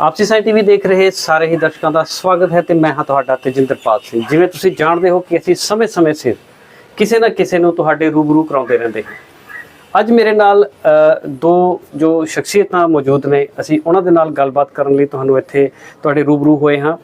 ਆਪਸੀ ਸਾਈ ਟੀਵੀ ਦੇਖ ਰਹੇ ਸਾਰੇ ਹੀ ਦਰਸ਼ਕਾਂ ਦਾ ਸਵਾਗਤ ਹੈ ਤੇ ਮੈਂ ਹਾਂ ਤੁਹਾਡਾ ਤੇਜਿੰਦਰਪਾਲ ਸਿੰਘ। ਜਿਵੇਂ ਤੁਸੀਂ ਜਾਣਦੇ ਹੋ ਕਿ ਅਸੀਂ ਸਮੇਂ-ਸਮੇਂ ਸਿਰ ਕਿਸੇ ਨਾ ਕਿਸੇ ਨੂੰ ਤੁਹਾਡੇ ਰੂਬਰੂ ਕਰਾਉਂਦੇ ਰਹਿੰਦੇ ਹਾਂ। ਅੱਜ ਮੇਰੇ ਨਾਲ ਦੋ ਜੋ ਸ਼ਖਸੀਅਤਾਂ ਮੌਜੂਦ ਨੇ, ਅਸੀਂ ਉਹਨਾਂ ਦੇ ਨਾਲ ਗੱਲਬਾਤ ਕਰਨ ਲਈ ਤੁਹਾਨੂੰ ਇੱਥੇ ਤੁਹਾਡੇ ਰੂਬਰੂ ਹੋਏ ਹਾਂ।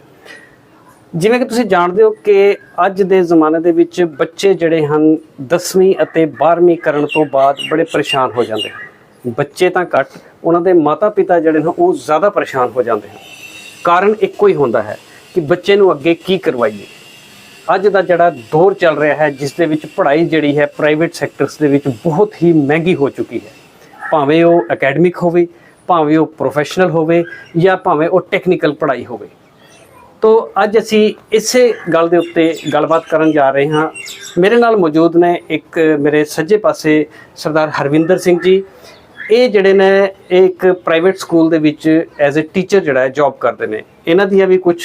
ਜਿਵੇਂ ਕਿ ਤੁਸੀਂ ਜਾਣਦੇ ਹੋ ਕਿ ਅੱਜ ਦੇ ਜ਼ਮਾਨੇ ਦੇ ਵਿੱਚ ਬੱਚੇ ਜਿਹੜੇ ਹਨ 10ਵੀਂ ਅਤੇ 12ਵੀਂ ਕਰਨ ਤੋਂ ਬਾਅਦ ਬੜੇ ਪਰੇਸ਼ਾਨ ਹੋ ਜਾਂਦੇ ਹਨ। ਬੱਚੇ ਤਾਂ ਘੱਟ, ਉਹਨਾਂ ਦੇ ਮਾਤਾ-ਪਿਤਾ ਜਿਹੜੇ ਨੇ ਉਹ ਜ਼ਿਆਦਾ ਪਰੇਸ਼ਾਨ ਹੋ ਜਾਂਦੇ ਹਨ। ਕਾਰਨ ਇੱਕੋ ਹੀ ਹੁੰਦਾ ਹੈ ਕਿ ਬੱਚੇ ਨੂੰ ਅੱਗੇ ਕੀ ਕਰਵਾਈਏ। ਅੱਜ ਦਾ ਜਿਹੜਾ ਦੌਰ ਚੱਲ ਰਿਹਾ ਹੈ, ਜਿਸ ਦੇ ਵਿੱਚ ਪੜ੍ਹਾਈ ਜਿਹੜੀ ਹੈ ਪ੍ਰਾਈਵੇਟ ਸੈਕਟਰਸ ਦੇ ਵਿੱਚ ਬਹੁਤ ਹੀ ਮਹਿੰਗੀ ਹੋ ਚੁੱਕੀ ਹੈ। ਭਾਵੇਂ ਉਹ ਅਕੈਡਮਿਕ ਹੋਵੇ, ਭਾਵੇਂ ਉਹ ਪ੍ਰੋਫੈਸ਼ਨਲ ਹੋਵੇ ਜਾਂ ਭਾਵੇਂ ਉਹ ਟੈਕਨੀਕਲ ਪੜ੍ਹਾਈ ਹੋਵੇ। ਤੋ ਅੱਜ ਅਸੀਂ ਇਸੇ ਗੱਲ ਦੇ ਉੱਤੇ ਗੱਲਬਾਤ ਕਰਨ ਜਾ ਰਹੇ ਹਾਂ। ਮੇਰੇ ਨਾਲ ਮੌਜੂਦ ਨੇ ਇੱਕ ਮੇਰੇ ਸੱਜੇ ਪਾਸੇ ਸਰਦਾਰ ਹਰਵਿੰਦਰ ਸਿੰਘ ਜੀ ਇਹ ਜਿਹੜੇ ਨੇ, ਇਹ ਇੱਕ ਪ੍ਰਾਈਵੇਟ ਸਕੂਲ ਦੇ ਵਿੱਚ ਐਜ਼ ਅ ਟੀਚਰ ਜਿਹੜਾ ਹੈ ਜੌਬ ਕਰਦੇ ਨੇ। ਇਹਨਾਂ ਦੀਆਂ ਵੀ ਕੁਝ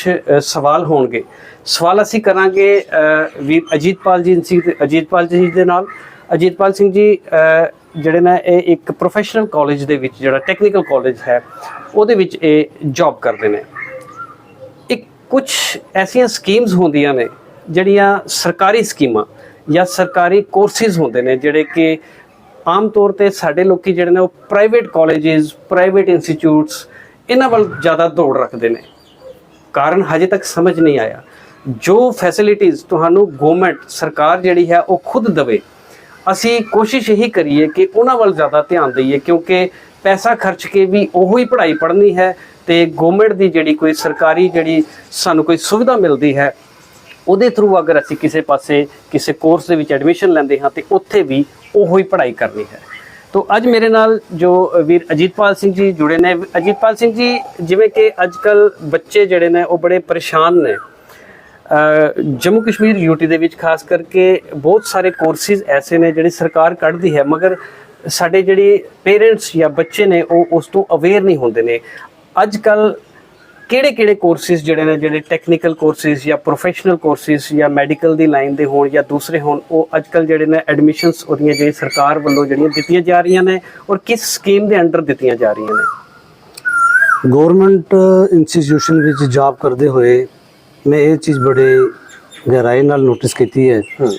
ਸਵਾਲ ਹੋਣਗੇ। ਸਵਾਲ ਅਸੀਂ ਕਰਾਂਗੇ ਵੀ ਅਜੀਤਪਾਲ ਜੀ ਸਿੰਘ ਅਜੀਤਪਾਲ ਜੀ ਦੇ ਨਾਲ। ਅਜੀਤਪਾਲ ਸਿੰਘ ਜੀ ਜਿਹੜੇ ਨੇ, ਇਹ ਇੱਕ ਪ੍ਰੋਫੈਸ਼ਨਲ ਕਾਲਜ ਦੇ ਵਿੱਚ ਜਿਹੜਾ ਟੈਕਨੀਕਲ ਕਾਲਜ ਹੈ, ਉਹਦੇ ਵਿੱਚ ਇਹ ਜੌਬ ਕਰਦੇ ਨੇ। ਇੱਕ ਕੁਝ ਐਸੀਆਂ ਸਕੀਮਸ ਹੁੰਦੀਆਂ ਨੇ, ਜਿਹੜੀਆਂ ਸਰਕਾਰੀ ਸਕੀਮਾਂ ਜਾਂ ਸਰਕਾਰੀ ਕੋਰਸਿਸ ਹੁੰਦੇ ਨੇ, ਜਿਹੜੇ ਕਿ ਆਮ ਤੌਰ ਤੇ ਸਾਡੇ ਲੋਕੀ ਜਿਹੜੇ ਨੇ ਉਹ ਪ੍ਰਾਈਵੇਟ ਕਾਲਜਸ ਪ੍ਰਾਈਵੇਟ ਇੰਸਟੀਚਿਊਟਸ ਇਹਨਾਂ ਵੱਲ ਜ਼ਿਆਦਾ ਦੌੜ ਰੱਖਦੇ ਨੇ। ਕਾਰਨ ਹਜੇ ਤੱਕ ਸਮਝ ਨਹੀਂ ਆਇਆ। ਜੋ ਫੈਸਿਲਿਟੀਆਂ ਤੁਹਾਨੂੰ ਗਵਰਨਮੈਂਟ ਸਰਕਾਰ ਜਿਹੜੀ ਹੈ ਉਹ ਖੁਦ ਦਵੇ, ਅਸੀਂ ਕੋਸ਼ਿਸ਼ ਇਹੀ ਕਰੀਏ ਕਿ ਉਹਨਾਂ ਵੱਲ ਜ਼ਿਆਦਾ ਧਿਆਨ ਦਈਏ, ਕਿਉਂਕਿ ਪੈਸਾ ਖਰਚ ਕੇ ਵੀ ਉਹੋ ਹੀ ਪੜ੍ਹਾਈ ਪੜ੍ਹਨੀ ਹੈ ਤੇ ਗਵਰਨਮੈਂਟ ਦੀ ਜਿਹੜੀ ਕੋਈ ਸਰਕਾਰੀ ਜਿਹੜੀ ਸਾਨੂੰ ਕੋਈ ਸੁਵਿਧਾ ਮਿਲਦੀ ਹੈ ਉਹਦੇ ਥਰੂ ਅਗਰ ਅਸੀਂ ਕਿਸੇ ਪਾਸੇ ਕਿਸੇ ਕੋਰਸ ਦੇ ਵਿੱਚ ਐਡਮਿਸ਼ਨ ਲੈਂਦੇ ਹਾਂ ਤੇ ਉੱਥੇ ਵੀ ਉਹੋ ਹੀ ਪੜ੍ਹਾਈ ਕਰਨੀ ਹੈ। ਤੋ ਅੱਜ ਮੇਰੇ ਨਾਲ ਜੋ ਵੀਰ ਅਜੀਤਪਾਲ ਸਿੰਘ ਜੀ ਜੁੜੇ ਨੇ, ਅਜੀਤਪਾਲ ਸਿੰਘ ਜੀ ਜਿਵੇਂ ਕਿ ਅੱਜਕੱਲ ਬੱਚੇ ਜਿਹੜੇ ਨੇ ਉਹ ਬੜੇ ਪਰੇਸ਼ਾਨ ਨੇ। ਜੰਮੂ ਕਸ਼ਮੀਰ ਯੂਟੀ ਦੇ ਵਿੱਚ ਖਾਸ ਕਰਕੇ ਬਹੁਤ ਸਾਰੇ ਕੋਰਸਿਸ ਐਸੇ ਨੇ ਜਿਹੜੀ ਸਰਕਾਰ ਕੱਢਦੀ ਹੈ, ਮਗਰ ਸਾਡੇ ਜਿਹੜੇ ਪੇਰੈਂਟਸ ਜਾਂ ਬੱਚੇ ਨੇ ਉਹ ਉਸ ਤੋਂ ਅਵੇਅਰ ਨਹੀਂ ਹੁੰਦੇ ਨੇ। ਅੱਜ ਕੱਲ ਕਿਹੜੇ ਕਿਹੜੇ ਕੋਰਸਿਸ ਜਿਹੜੇ ਨੇ ਜਿਹੜੇ ਟੈਕਨੀਕਲ ਕੋਰਸਿਸ ਜਾਂ ਪ੍ਰੋਫੈਸ਼ਨਲ ਕੋਰਸਿਸ ਜਾਂ ਮੈਡੀਕਲ ਦੀ ਲਾਈਨ ਦੇ ਹੋਣ ਜਾਂ ਦੂਸਰੇ ਹੋਣ ਉਹ ਅੱਜ ਕੱਲ ਜਿਹੜੇ ਨੇ ਐਡਮਿਸ਼ਨਸ ਉਹਦੀਆਂ ਜਿਹੜੀ ਸਰਕਾਰ ਵੱਲੋਂ ਜਿਹੜੀਆਂ ਦਿੱਤੀਆਂ ਜਾ ਰਹੀਆਂ ਨੇ ਔਰ ਕਿਸ ਸਕੀਮ ਦੇ ਅੰਡਰ ਦਿੱਤੀਆਂ ਜਾ ਰਹੀਆਂ ਨੇ? ਗਵਰਨਮੈਂਟ ਇੰਸਟੀਟਿਊਸ਼ਨ ਵਿੱਚ ਜੌਬ ਕਰਦੇ ਹੋਏ ਮੈਂ ਇਹ ਚੀਜ਼ ਬੜੇ ਗਹਿਰਾਈ ਨਾਲ ਨੋਟਿਸ ਕੀਤੀ ਹੈ ਹੂੰ।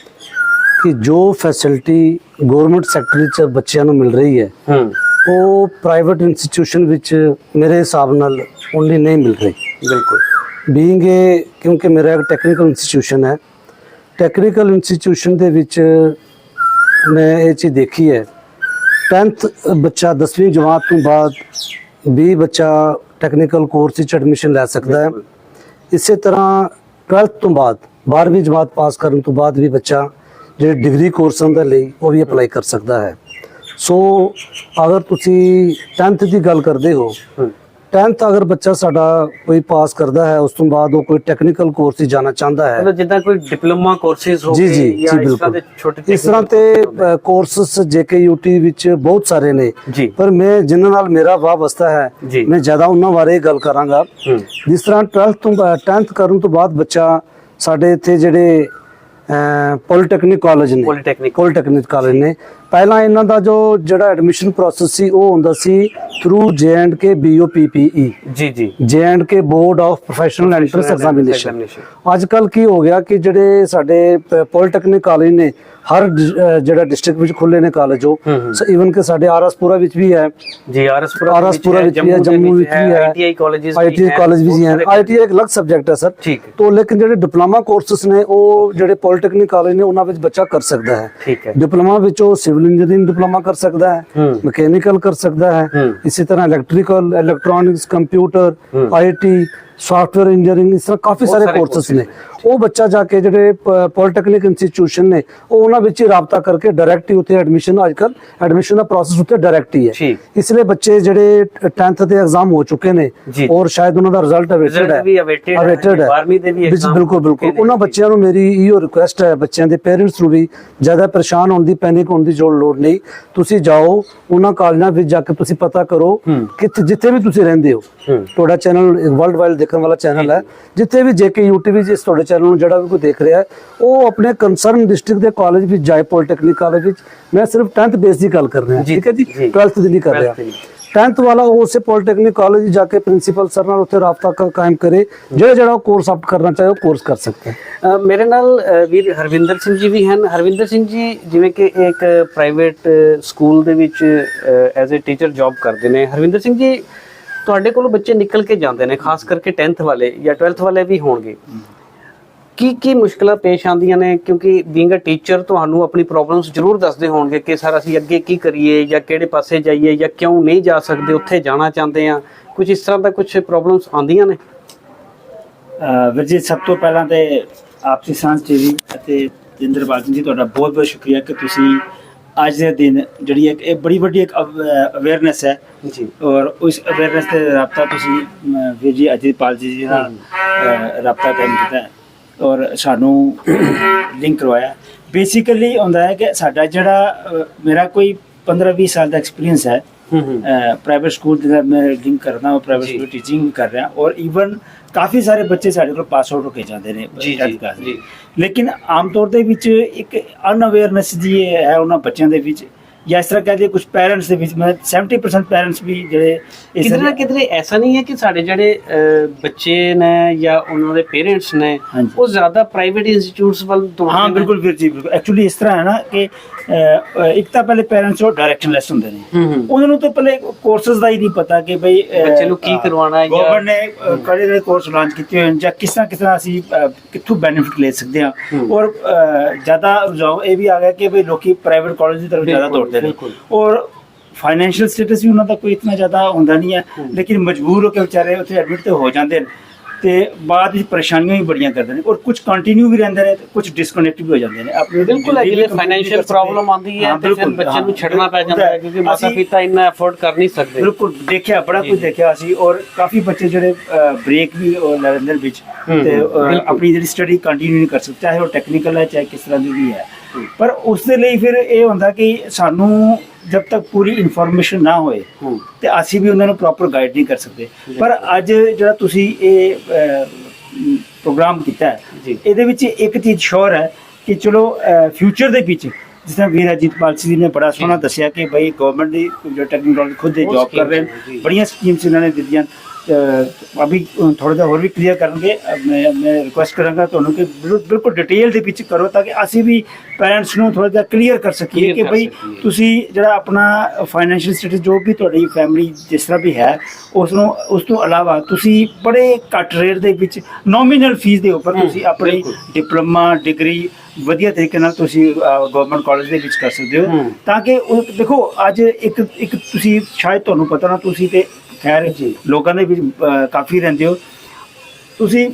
ਕਿ ਜੋ ਫੈਸਿਲਿਟੀ ਗਵਰਨਮੈਂਟ ਸੈਕਟਰ ਵਿੱਚ ਬੱਚਿਆਂ ਨੂੰ ਮਿਲ ਰਹੀ ਹੈ ਹੂੰ। ਉਹ ਪ੍ਰਾਈਵੇਟ ਇੰਸਟੀਟਿਊਸ਼ਨ ਵਿੱਚ ਮੇਰੇ ਹਿਸਾਬ ਨਾਲ ਓਨਲੀ ਨਹੀਂ ਮਿਲ ਰਹੀ। ਬਿਲਕੁਲ। ਬੀਇੰਗ ਇਹ ਕਿਉਂਕਿ ਮੇਰਾ ਇੱਕ ਟੈਕਨੀਕਲ ਇੰਸਟੀਟਿਊਸ਼ਨ ਹੈ ਟੈਕਨੀਕਲ ਇੰਸਟੀਟਿਊਸ਼ਨ ਦੇ ਵਿੱਚ ਮੈਂ ਇਹ ਚੀਜ਼ ਦੇਖੀ ਹੈ। 10th ਬੱਚਾ 10ਵੀਂ ਜਮਾਤ ਤੋਂ ਬਾਅਦ ਵੀ ਬੱਚਾ ਟੈਕਨੀਕਲ ਕੋਰਸ ਵਿੱਚ ਐਡਮਿਸ਼ਨ ਲੈ ਸਕਦਾ ਹੈ। ਇਸੇ ਤਰ੍ਹਾਂ 12th ਤੋਂ ਬਾਅਦ 12ਵੀਂ ਜਮਾਤ ਪਾਸ ਕਰਨ ਤੋਂ ਬਾਅਦ ਵੀ ਬੱਚਾ ਜਿਹੜੇ ਡਿਗਰੀ ਕੋਰਸਾਂ ਦੇ ਲਈ ਉਹ ਵੀ ਅਪਲਾਈ ਕਰ ਸਕਦਾ ਹੈ। ਸੋ ਅਗਰ ਤੁਸੀਂ 10th ਦੀ ਗੱਲ ਕਰਦੇ ਹੋ ਹੂੰ। 10th ਅਗਰ ਬੱਚਾ ਸਾਡਾ ਕੋਈ ਪਾਸ ਕਰਦਾ ਹੈ ਉਸ ਤੋਂ ਬਾਅਦ ਉਹ ਕੋਈ ਟੈਕਨੀਕਲ ਕੋਰਸ ਹੀ ਜਾਣਾ ਚਾਹੁੰਦਾ ਹੈ। ਮਤਲਬ ਜਿੱਦਾਂ ਕੋਈ ਡਿਪਲੋਮਾ ਕੋਰਸਿਸ ਹੋ ਗਏ ਜੀ ਇਸ ਤਰ੍ਹਾਂ ਦੇ ਛੋਟੇ ਇਸ ਤਰ੍ਹਾਂ ਤੇ ਕੋਰਸਸ ਜੇਕੇਯੂਟੀ ਵਿੱਚ ਬਹੁਤ ਸਾਰੇ ਨੇ। ਪਰ ਮੈਂ ਜਿਨ੍ਹਾਂ ਨਾਲ ਮੇਰਾ ਵਾਬਸਤਾ ਹੈ ਜੀ। ਮੈਂ ਜ਼ਿਆਦਾ ਉਹਨਾਂ ਬਾਰੇ ਗੱਲ ਕਰਾਂਗਾ। ਹੂੰ। ਜਿਸ ਤਰ੍ਹਾਂ 12th ਤੋਂ 10th ਕਰਨ ਤੋਂ ਬਾਅਦ ਬੱਚਾ ਸਾਡੇ ਇੱਥੇ ਜਿਹੜੇ ਪੋਲੀਟੈਕਨਿਕ ਕਾਲਜ ਨੇ। ਪੋਲੀਟੈਕਨਿਕ ਕਾਲਜ ਨੇ। ਪਹਿਲਾਂ ਇਹਨਾਂ ਦਾ ਜੋ ਜਿਹੜਾ ਐਡਮਿਸ਼ਨ ਪ੍ਰੋਸੈਸ ਸੀ ਉਹ ਹੁੰਦਾ ਸੀ ਥਰੂ ਕੇ ਬੀਓਪੀਪੀਈ ਜੀ ਜੀ। ਕੇ board of professional entrance examination. ਅੱਜ ਕੱਲ ਕੀ ਹੋ ਗਿਆ ਕਿ ਜਿਹੜੇ ਸਾਡੇ ਪੋਲੀਟੈਕਨਿਕ ਕਾਲਜ ਨੇ ਹਰ ਜਿਹੜਾ ਡਿਸਟ੍ਰਿਕਟ ਵਿੱਚ ਖੁੱਲੇ ਨੇ ਕਾਲਜ ਉਹ। ਹੂੰ। ਸੋ ਈਵਨ ਕਿ ਸਾਡੇ ਆਰਐਸਪੁਰਾ ਵਿੱਚ ਵੀ ਹੈ। ਜੀ ਆਰਐਸਪੁਰਾ ਆਰਐਸਪੁਰਾ ਵਿੱਚ ਵੀ ਹੈ ਜੰਮੂ ਵਿੱਚ ਵੀ ਹੈ ਆਈਟੀਆਈ ਕਾਲਜਸ ਆਈਟੀ ਕਾਲਜ ਵੀ ਹੈ ਆਈਟੀ ਇੱਕ ਅਲੱਗ ਸਬਜੈਕਟ ਹੈ ਸਰ ਤੋਂ ਲੇਕਿਨ ਜਿਹੜੇ ਡਿਪਲੋਮਾ ਕੋਰਸਸ ਨੇ ਉਹ ਜਿਹੜੇ ਪੋਲੀਟੈਕਨਿਕ ਕਾਲਜ ਨੇ ਉਹਨਾਂ ਵਿੱਚ ਬੱਚਾ ਕਰ ਸਕਦਾ ਹੈ। ਠੀਕ ਹੈ। ਡਿਪਲੋਮਾ ਵਿੱਚ ਉਹ ਸਿਵਲ ਇੰਜੀਨੀਅਰਿੰਗ ਡਿਪਲੋਮਾ ਕਰ ਸਕਦਾ ਹੈ ਮਕੈਨੀਕਲ ਕਰ ਸਕਦਾ ਹੈ। ਇਸੇ ਤਰ੍ਹਾਂ electrical electronics computer. IT software engineering ਇਸ ਤਰ੍ਹਾਂ ਕਾਫੀ ਸਾਰੇ ਕੋਰਸਸ ਨੇ। ਉਹ ਬੱਚਾ ਜਾ ਕੇ ਜਿਹੜੇ ਪੋਲੀਟੈਕਨਿਕ ਇੰਸਟੀਚਿਊਸ਼ਨ ਨੇ ਉਹ ਉਹਨਾਂ ਵਿੱਚ ਹੀ ਰਾਬਤਾ ਕਰਕੇ ਡਾਇਰੈਕਟ ਹੀ ਉੱਥੇ ਐਡਮਿਸ਼ਨ ਅੱਜਕੱਲ ਐਡਮਿਸ਼ਨ ਦਾ ਪ੍ਰੋਸੈਸ ਉੱਥੇ ਡਾਇਰੈਕਟ ਹੀ ਹੈ। ਇਸ ਲਈ ਬੱਚੇ ਜਿਹੜੇ 10th ਦੇ ਐਗਜ਼ਾਮ ਹੋ ਚੁੱਕੇ ਨੇ। ਔਰ ਸ਼ਾਇਦ ਉਹਨਾਂ ਦਾ ਰਿਜ਼ਲਟ ਅਵੇਟਡ ਹੈ। awaited ਹੈ, awaited ਹੈ। 12ਵੀਂ ਦੇ ਵੀ ਵਿੱਚ exam ਬਿਲਕੁਲ। ਬਿਲਕੁਲ। ਉਹਨਾਂ ਬੱਚਿਆਂ ਨੂੰ ਮੇਰੀ ਇਹੋ ਰਿਕੁਐਸਟ ਹੈ ਬੱਚਿਆਂ ਦੇ ਪੇਰੈਂਟਸ ਨੂੰ ਵੀ ਜ਼ਿਆਦਾ ਪਰੇਸ਼ਾਨ ਹੋਣ ਦੀ ਪੈਨਿਕ ਹੋਣ ਦੀ ਜੋ ਲੋੜ ਨਹੀਂ। ਤੁਸੀਂ ਜਾਓ ਉਹਨਾਂ ਕਾਲਜਾਂ ਵਿੱਚ ਜਾ ਕੇ ਤੁਸੀਂ ਪਤਾ ਕਰੋ। ਕਿ ਜਿੱਥੇ ਵੀ ਤੁਸੀਂ ਰਹਿੰਦੇ ਹੂੰ। ਤੁਹਾਡਾ ਚੈਨਲ ਵਰਲਡ ਵਾਈਡ ਦੇਖਣ ਵਾਲਾ ਚੈਨਲ ਹੈ। ਜਿੱਥੇ ਵੀ ਜੇਕੇ ਯੂਟੀਵੀ ਜਿਸ ਤੁਹਾਡੇ ਚੈਨਲ ਨੂੰ ਜਿਹੜਾ ਵੀ ਕੋਈ ਦੇਖ ਰਿਹਾ ਹੈ ਉਹ ਆਪਣੇ ਕੰਸਰਨ ਡਿਸਟ੍ਰਿਕਟ ਦੇ ਕਾਲਜ ਵਿੱਚ ਜਾਏ ਪੋਲੀਟੈਕਨਿਕ ਕਾਲਜ ਵਿੱਚ ਮੈਂ ਸਿਰਫ 10th ਬੇਸ ਦੀ ਗੱਲ ਕਰ ਰਿਹਾ। ਠੀਕ ਹੈ ਜੀ? ਜੀ। 12th ਦੀ ਨਹੀਂ ਕਰ 12th ਰਿਹਾ ਦੀ। 10th ਵਾਲਾ ਉਹ ਉਸੇ ਪੋਲੀਟੈਕਨਿਕ ਕਾਲਜ ਜਾ ਕੇ ਪ੍ਰਿੰਸੀਪਲ ਸਰ ਨਾਲ ਉੱਥੇ ਰਾਬਤਾ ਕਾਇਮ ਕਰੇ। ਜਿਹੜਾ ਜਿਹੜਾ ਉਹ ਕੋਰਸ ਆਪ ਕਰਨਾ ਚਾਹੇ ਉਹ ਕੋਰਸ ਕਰ ਸਕਦਾ ਹੈ। ਮੇਰੇ ਨਾਲ ਵੀਰ ਹਰਵਿੰਦਰ ਸਿੰਘ ਜੀ ਵੀ ਹਨ। ਹਰਵਿੰਦਰ ਸਿੰਘ ਜੀ ਜਿਵੇਂ ਕਿ ਇੱਕ ਪ੍ਰਾਈਵੇਟ ਸਕੂਲ ਦੇ ਵਿੱਚ ਐਜ਼ ਅ ਟੀਚਰ ਜੌਬ ਕਰਦੇ ਨੇ। ਹਰਵਿੰਦਰ ਸਿੰਘ ਜੀ ਤੁਹਾਡੇ ਕੋਲੋਂ ਬੱਚੇ ਨਿਕਲ ਕੇ ਜਾਂਦੇ ਨੇ, ਖਾਸ ਕਰਕੇ 10th ਵਾਲੇ ਜਾਂ 12th ਵਾਲੇ ਵੀ ਹੋਣਗੇ। ਕੀ ਕੀ ਮੁਸ਼ਕਲਾਂ ਪੇਸ਼ ਆਉਂਦੀਆਂ ਨੇ? ਕਿਉਂਕਿ ਬੀਇੰਗ ਅ ਟੀਚਰ ਤੁਹਾਨੂੰ ਆਪਣੀ ਪ੍ਰੋਬਲਮਸ ਜ਼ਰੂਰ ਦੱਸਦੇ ਹੋਣਗੇ ਕਿ ਸਰ ਅਸੀਂ ਅੱਗੇ ਕੀ ਕਰੀਏ ਜਾਂ ਕਿਹੜੇ ਪਾਸੇ ਜਾਈਏ ਜਾਂ ਕਿਉਂ ਨਹੀਂ ਜਾ ਸਕਦੇ, ਉੱਥੇ ਜਾਣਾ ਚਾਹੁੰਦੇ ਆ। ਕੁਝ ਇਸ ਤਰ੍ਹਾਂ ਦਾ ਕੁਝ ਪ੍ਰੋਬਲਮਸ ਆਉਂਦੀਆਂ ਨੇ? ਵੀਰ ਜੀ, ਸਭ ਤੋਂ ਪਹਿਲਾਂ ਤੇ ਆਪਸੀ ਸਾਂਝ ਟੀਵੀ ਅਤੇ ਜਿੰਦਰਪਾਲ ਸਿੰਘ ਜੀ, ਤੁਹਾਡਾ ਬਹੁਤ ਬਹੁਤ ਸ਼ੁਕਰੀਆ ਕਿ ਤੁਸੀਂ ਅੱਜ ਦੇ ਦਿਨ ਜਿਹੜੀ ਇੱਕ ਇਹ ਬੜੀ ਵੱਡੀ ਇੱਕ ਅਵੇਅਰਨੈਸ ਹੈ। ਜੀ। ਔਰ ਉਸ ਅਵੇਅਰਨੈਸ ਤੇ ਰਾਬਤਾ ਤੁਸੀਂ ਵੀਰ ਜੀ ਅਜੀਤਪਾਲ ਜੀ ਜੀ ਨਾਲ ਰਾਬਤਾ ਕਾਇਮ ਕੀਤਾ। ਹੈ ਔਰ ਸਾਨੂੰ ਲਿੰਕ ਕਰਵਾਇਆ। ਬੇਸਿਕਲੀ ਹੁੰਦਾ ਹੈ ਕਿ ਸਾਡਾ ਜਿਹੜਾ ਮੇਰਾ ਕੋਈ 15 20 ਸਾਲ ਦਾ ਐਕਸਪੀਰੀਅੰਸ ਹੂੰ ਪ੍ਰਾਈਵੇਟ ਸਕੂਲ ਦੇ ਨਾਲ ਮੈਂ ਲਿੰਕ ਕਰਦਾ ਹਾਂ ਪ੍ਰਾਈਵੇਟ। ਸਕੂਲ ਟੀਚਿੰਗ ਕਰ ਰਿਹਾ ਔਰ ਇਵਨ ਕਾਫੀ ਸਾਰੇ ਬੱਚੇ ਸਾਡੇ ਕੋਲ ਪਾਸ ਆਊਟ ਹੋ ਕੇ ਜਾਂਦੇ ਨੇ ਜੀ, ਜੀ। ਲੇਕਿਨ ਆਮ ਤੌਰ ਦੇ ਵਿੱਚ ਇੱਕ ਅਨਅਵੇਅਰਨੈਸ ਜੀ ਹੈ ਉਹਨਾਂ ਬੱਚਿਆਂ ਦੇ ਵਿੱਚ ਜਾਂ ਇਸ ਤਰ੍ਹਾਂ ਕਹਦੇ ਕੁਝ ਪੈਰੈਂਟਸ ਦੇ ਵਿੱਚ ਮੈਂ 70% ਪੈਰੈਂਟਸ ਵੀ ਜਿਹੜੇ ਇਸ ਕਿਧਰੇ ਨਾ ਕਿਧਰੇ ਐਸਾ ਨਹੀਂ ਹੈ ਕਿ ਸਾਡੇ ਜਿਹੜੇ ਅਹ, ਬੱਚੇ ਨੇ ਜਾਂ ਉਹਨਾਂ ਦੇ ਪੇਰੈਂਟਸ ਨੇ ਹਾਂਜੀ। ਉਹ ਜ਼ਿਆਦਾ ਪ੍ਰਾਈਵੇਟ ਇੰਸਟੀਚਿਊਟਸ ਵੱਲ ਦੌੜਦੇ ਹਾਂ ਨੇ। ਬਿਲਕੁਲ ਵੀਰ ਜੀ ਬਿਲਕੁਲ ਐਕਚੁਅਲੀ ਇਸ ਤਰ੍ਹਾਂ ਹੈ ਨਾ ਕਿ ਅਹ, ਅਹ, ਇੱਕ ਤਾਂ ਪਹਿਲੇ ਪੈਰੈਂਟਸ ਉਹ ਡਾਇਰੈਕਸ਼ਨਲੈਸ ਹੁੰਦੇ ਨੇ ਹੂੰ ਹੂੰ ਉਹਨਾਂ ਨੂੰ ਤਾਂ ਪਹਿਲੇ ਕੋਰਸਸ ਦਾ ਹੀ ਨਹੀਂ ਪਤਾ ਕਿ ਬਈ ਬੱਚੇ ਨੂੰ ਕੀ ਕਰਵਾਉਣਾ ਹੈ ਜਾਂ- ਗਵਰਨਮੈਂਟ ਨੇ ਕਿਹੜੇ ਦੇ ਕੋਰਸ ਲਾਂਚ ਕੀਤੇ ਹੋਏ ਹਨ ਜਾਂ ਕਿਸ ਤਰ੍ਹਾਂ ਕਿਸ ਤਰ੍ਹਾਂ ਅਸੀਂ ਅਹ, ਕਿੱਥੋਂ ਬੈਨੀਫਿਟ ਲੈ ਸਕਦੇ ਹਾਂ ਹੂੰ। ਔਰ ਅਹ, ਜ਼ਿਆਦਾ ਰੁਝਾਨ ਇਹ ਵੀ ਆ ਗਿਆ ਕਿ ਬਈ ਲੋਕੀ ਪ੍ਰਾਈਵੇਟ ਕਾਲਜ ਦੀ ਤਰਫ ਜ਼ਿਆਦਾ ਬਿਲਕੁਲ, ਦੌੜਦੇ ਨੇ। ਬਿਲਕੁਲ। ਔਰ ਫਾਈਨੈਂਸ਼ੀਅਲ ਸਟੇਟਸ ਵੀ ਉਹਨਾਂ ਦਾ ਕੋਈ ਇਤਨਾ ਜ਼ਿਆਦਾ ਹੁੰਦਾ ਨਹੀਂ ਹੈ ਲੇਕਿਨ ਮਜਬੂਰ ਹੋ ਕੇ ਵਿਚਾਰੇ ਉੱਥੇ ਐਡਮਿਟ ਤੇ ਹੋ ਜਾਂਦੇ ਨੇ। ਤੇ ਬਾਅਦ ਵਿੱਚ ਪਰੇਸ਼ਾਨੀਆਂ ਵੀ ਬੜੀਆਂ ਕਰਦੇ ਨੇ। ਔਰ ਕੁਝ ਕੰਟੀਨਿਊ ਵੀ ਰਹਿੰਦੇ ਨੇ ਤੇ ਕੁਝ ਡਿਸਕਨੈਕਟ ਵੀ ਹੋ ਜਾਂਦੇ ਨੇ। ਆਪਣੀ ਬਿਲਕੁਲ complete ਫਾਈਨੈਂਸ਼ੀਅਲ। ਪ੍ਰੋਬਲਮ ਆਉਂਦੀ ਹੈ ਤੇ ਫਿਰ ਬੱਚੇ ਨੂੰ ਛੱਡਣਾ ਪੈ ਜਾਂਦਾ ਹੈ। ਕਿਉਂਕਿ ਮਾਤਾ ਅਸੀਂ- ਪਿਤਾ ਇੰਨਾ ਅਫੋਰਡ ਕਰ ਨਹੀਂ ਸਕਦੇ। ਬਿਲਕੁਲ ਦੇਖਿਆ ਬੜਾ ਕੁਝ। ਦੇਖਿਆ ਸੀ ਔਰ ਕਾਫੀ ਬੱਚੇ ਜਿਹੜੇ ਬ੍ਰੇਕ ਵੀ ਲੈਂਦੇ ਨੇ ਵਿੱਚ। ਤੇ। ਆਪਣੀ ਜਿਹੜੀ ਸਟੱਡੀ ਕੰਟੀਨਿਊ ਨਹੀਂ ਕਰ ਸਕਦੇ ਚਾਹੇ ਉਹ ਟੈਕਨੀਕਲ ਹੈ ਚਾਹੇ ਕਿਸ ਤਰ੍ਹਾਂ ਦੀ ਵੀ ਹੈ। ਪਰ ਉਸ ਦੇ ਲਈ ਫਿਰ ਇਹ ਹੁੰਦਾ ਕਿ ਸਾਨੂੰ ਜਦ ਤੱਕ ਪੂਰੀ ਇਨਫੋਰਮੇਸ਼ਨ ਨਾ ਹੋਏ ਤੇ ਅਸੀਂ ਵੀ ਉਹਨਾਂ ਨੂੰ ਪ੍ਰੋਪਰ ਗਾਈਡ ਨਹੀਂ ਕਰ ਸਕਦੇ। ਪਰ ਅੱਜ ਜਿਹੜਾ ਤੁਸੀਂ ਇਹ ਪ੍ਰੋਗਰਾਮ ਕੀਤਾ। ਇਹਦੇ ਵਿੱਚ ਇੱਕ ਚੀਜ਼ ਸ਼ੋਰ ਹੈ ਕਿ ਚਲੋ ਫਿਊਚਰ ਦੇ ਵਿੱਚ ਜਿਸ ਤਰ੍ਹਾਂ ਵੀਰ ਅਜੀਤਪਾਲ ਸਿੰਘ ਜੀ ਨੇ ਬੜਾ ਸੋਹਣਾ ਦੱਸਿਆ ਕਿ ਬਈ ਗਵਰਨਮੈਂਟ ਦੀ ਜੋ ਟੈਕਨੋਲੋਜੀ ਖੁਦ ਦੇ ਜੌਬ ਕਰ ਰਹੇ ਨੇ, ਬੜੀਆਂ ਸਕੀਮਸ ਇਹਨਾਂ ਨੇ ਦਿੱਤੀਆਂ। ਅਭੀ ਥੋੜਾ ਜਿਹਾ ਹੋਰ ਵੀ ਕਲੀਅਰ ਕਰਨਗੇ ਮੈਂ ਮੈਂ ਰਿਕੁਐਸਟ ਕਰਾਂਗਾ ਤੁਹਾਨੂੰ ਕਿ ਬਿਲਕੁਲ- ਡਿਟੇਲ ਦੇ ਵਿੱਚ ਕਰੋ ਤਾਂ ਕਿ ਅਸੀਂ ਵੀ ਪੈਰੈਂਟਸ ਨੂੰ ਥੋੜਾ ਜਿਹਾ ਕਲੀਅਰ ਕਰ ਸਕੀਏ ਕਿ ਸਕੀਏ। ਤੁਸੀਂ ਜਿਹੜਾ ਆਪਣਾ ਫਾਈਨੈਂਸ਼ੀਅਲ ਸਟੇਟਸ ਜੋ ਵੀ ਤੁਹਾਡੀ ਫੈਮਿਲੀ ਜਿਸ ਤਰ੍ਹਾਂ ਵੀ ਹੈ ਉਸ ਨੂੰ ਉਸ ਤੋਂ ਇਲਾਵਾ ਤੁਸੀਂ ਬੜੇ ਘੱਟ ਰੇਟ ਦੇ ਵਿੱਚ ਨੋਮੀਨਲ ਫੀਸ ਦੇ ਉੱਪਰ ਤੁਸੀਂ ਆਪਣੀ। ਡਿਪਲੋਮਾ ਡਿਗਰੀ ਵਧੀਆ ਤਰੀਕੇ ਨਾਲ ਤੁਸੀਂ ਗਵਰਨਮੈਂਟ ਕਾਲਜ ਦੇ ਵਿੱਚ ਕਰ ਸਕਦੇ ਹੋ। ਤਾਂ ਕਿ ਦੇਖੋ ਅੱਜ ਇੱਕ ਇੱਕ ਤੁਸੀਂ ਸ਼ਾਇਦ ਤੁਹਾਨੂੰ ਪਤਾ ਨਾ ਤੁਸੀਂ ਤੇ ਖੈਰ ਜੀ। ਲੋਕਾਂ ਦੇ ਵਿੱਚ ਅਹ, ਕਾਫੀ ਰਹਿੰਦੇ ਹੋ। ਤੁਸੀਂ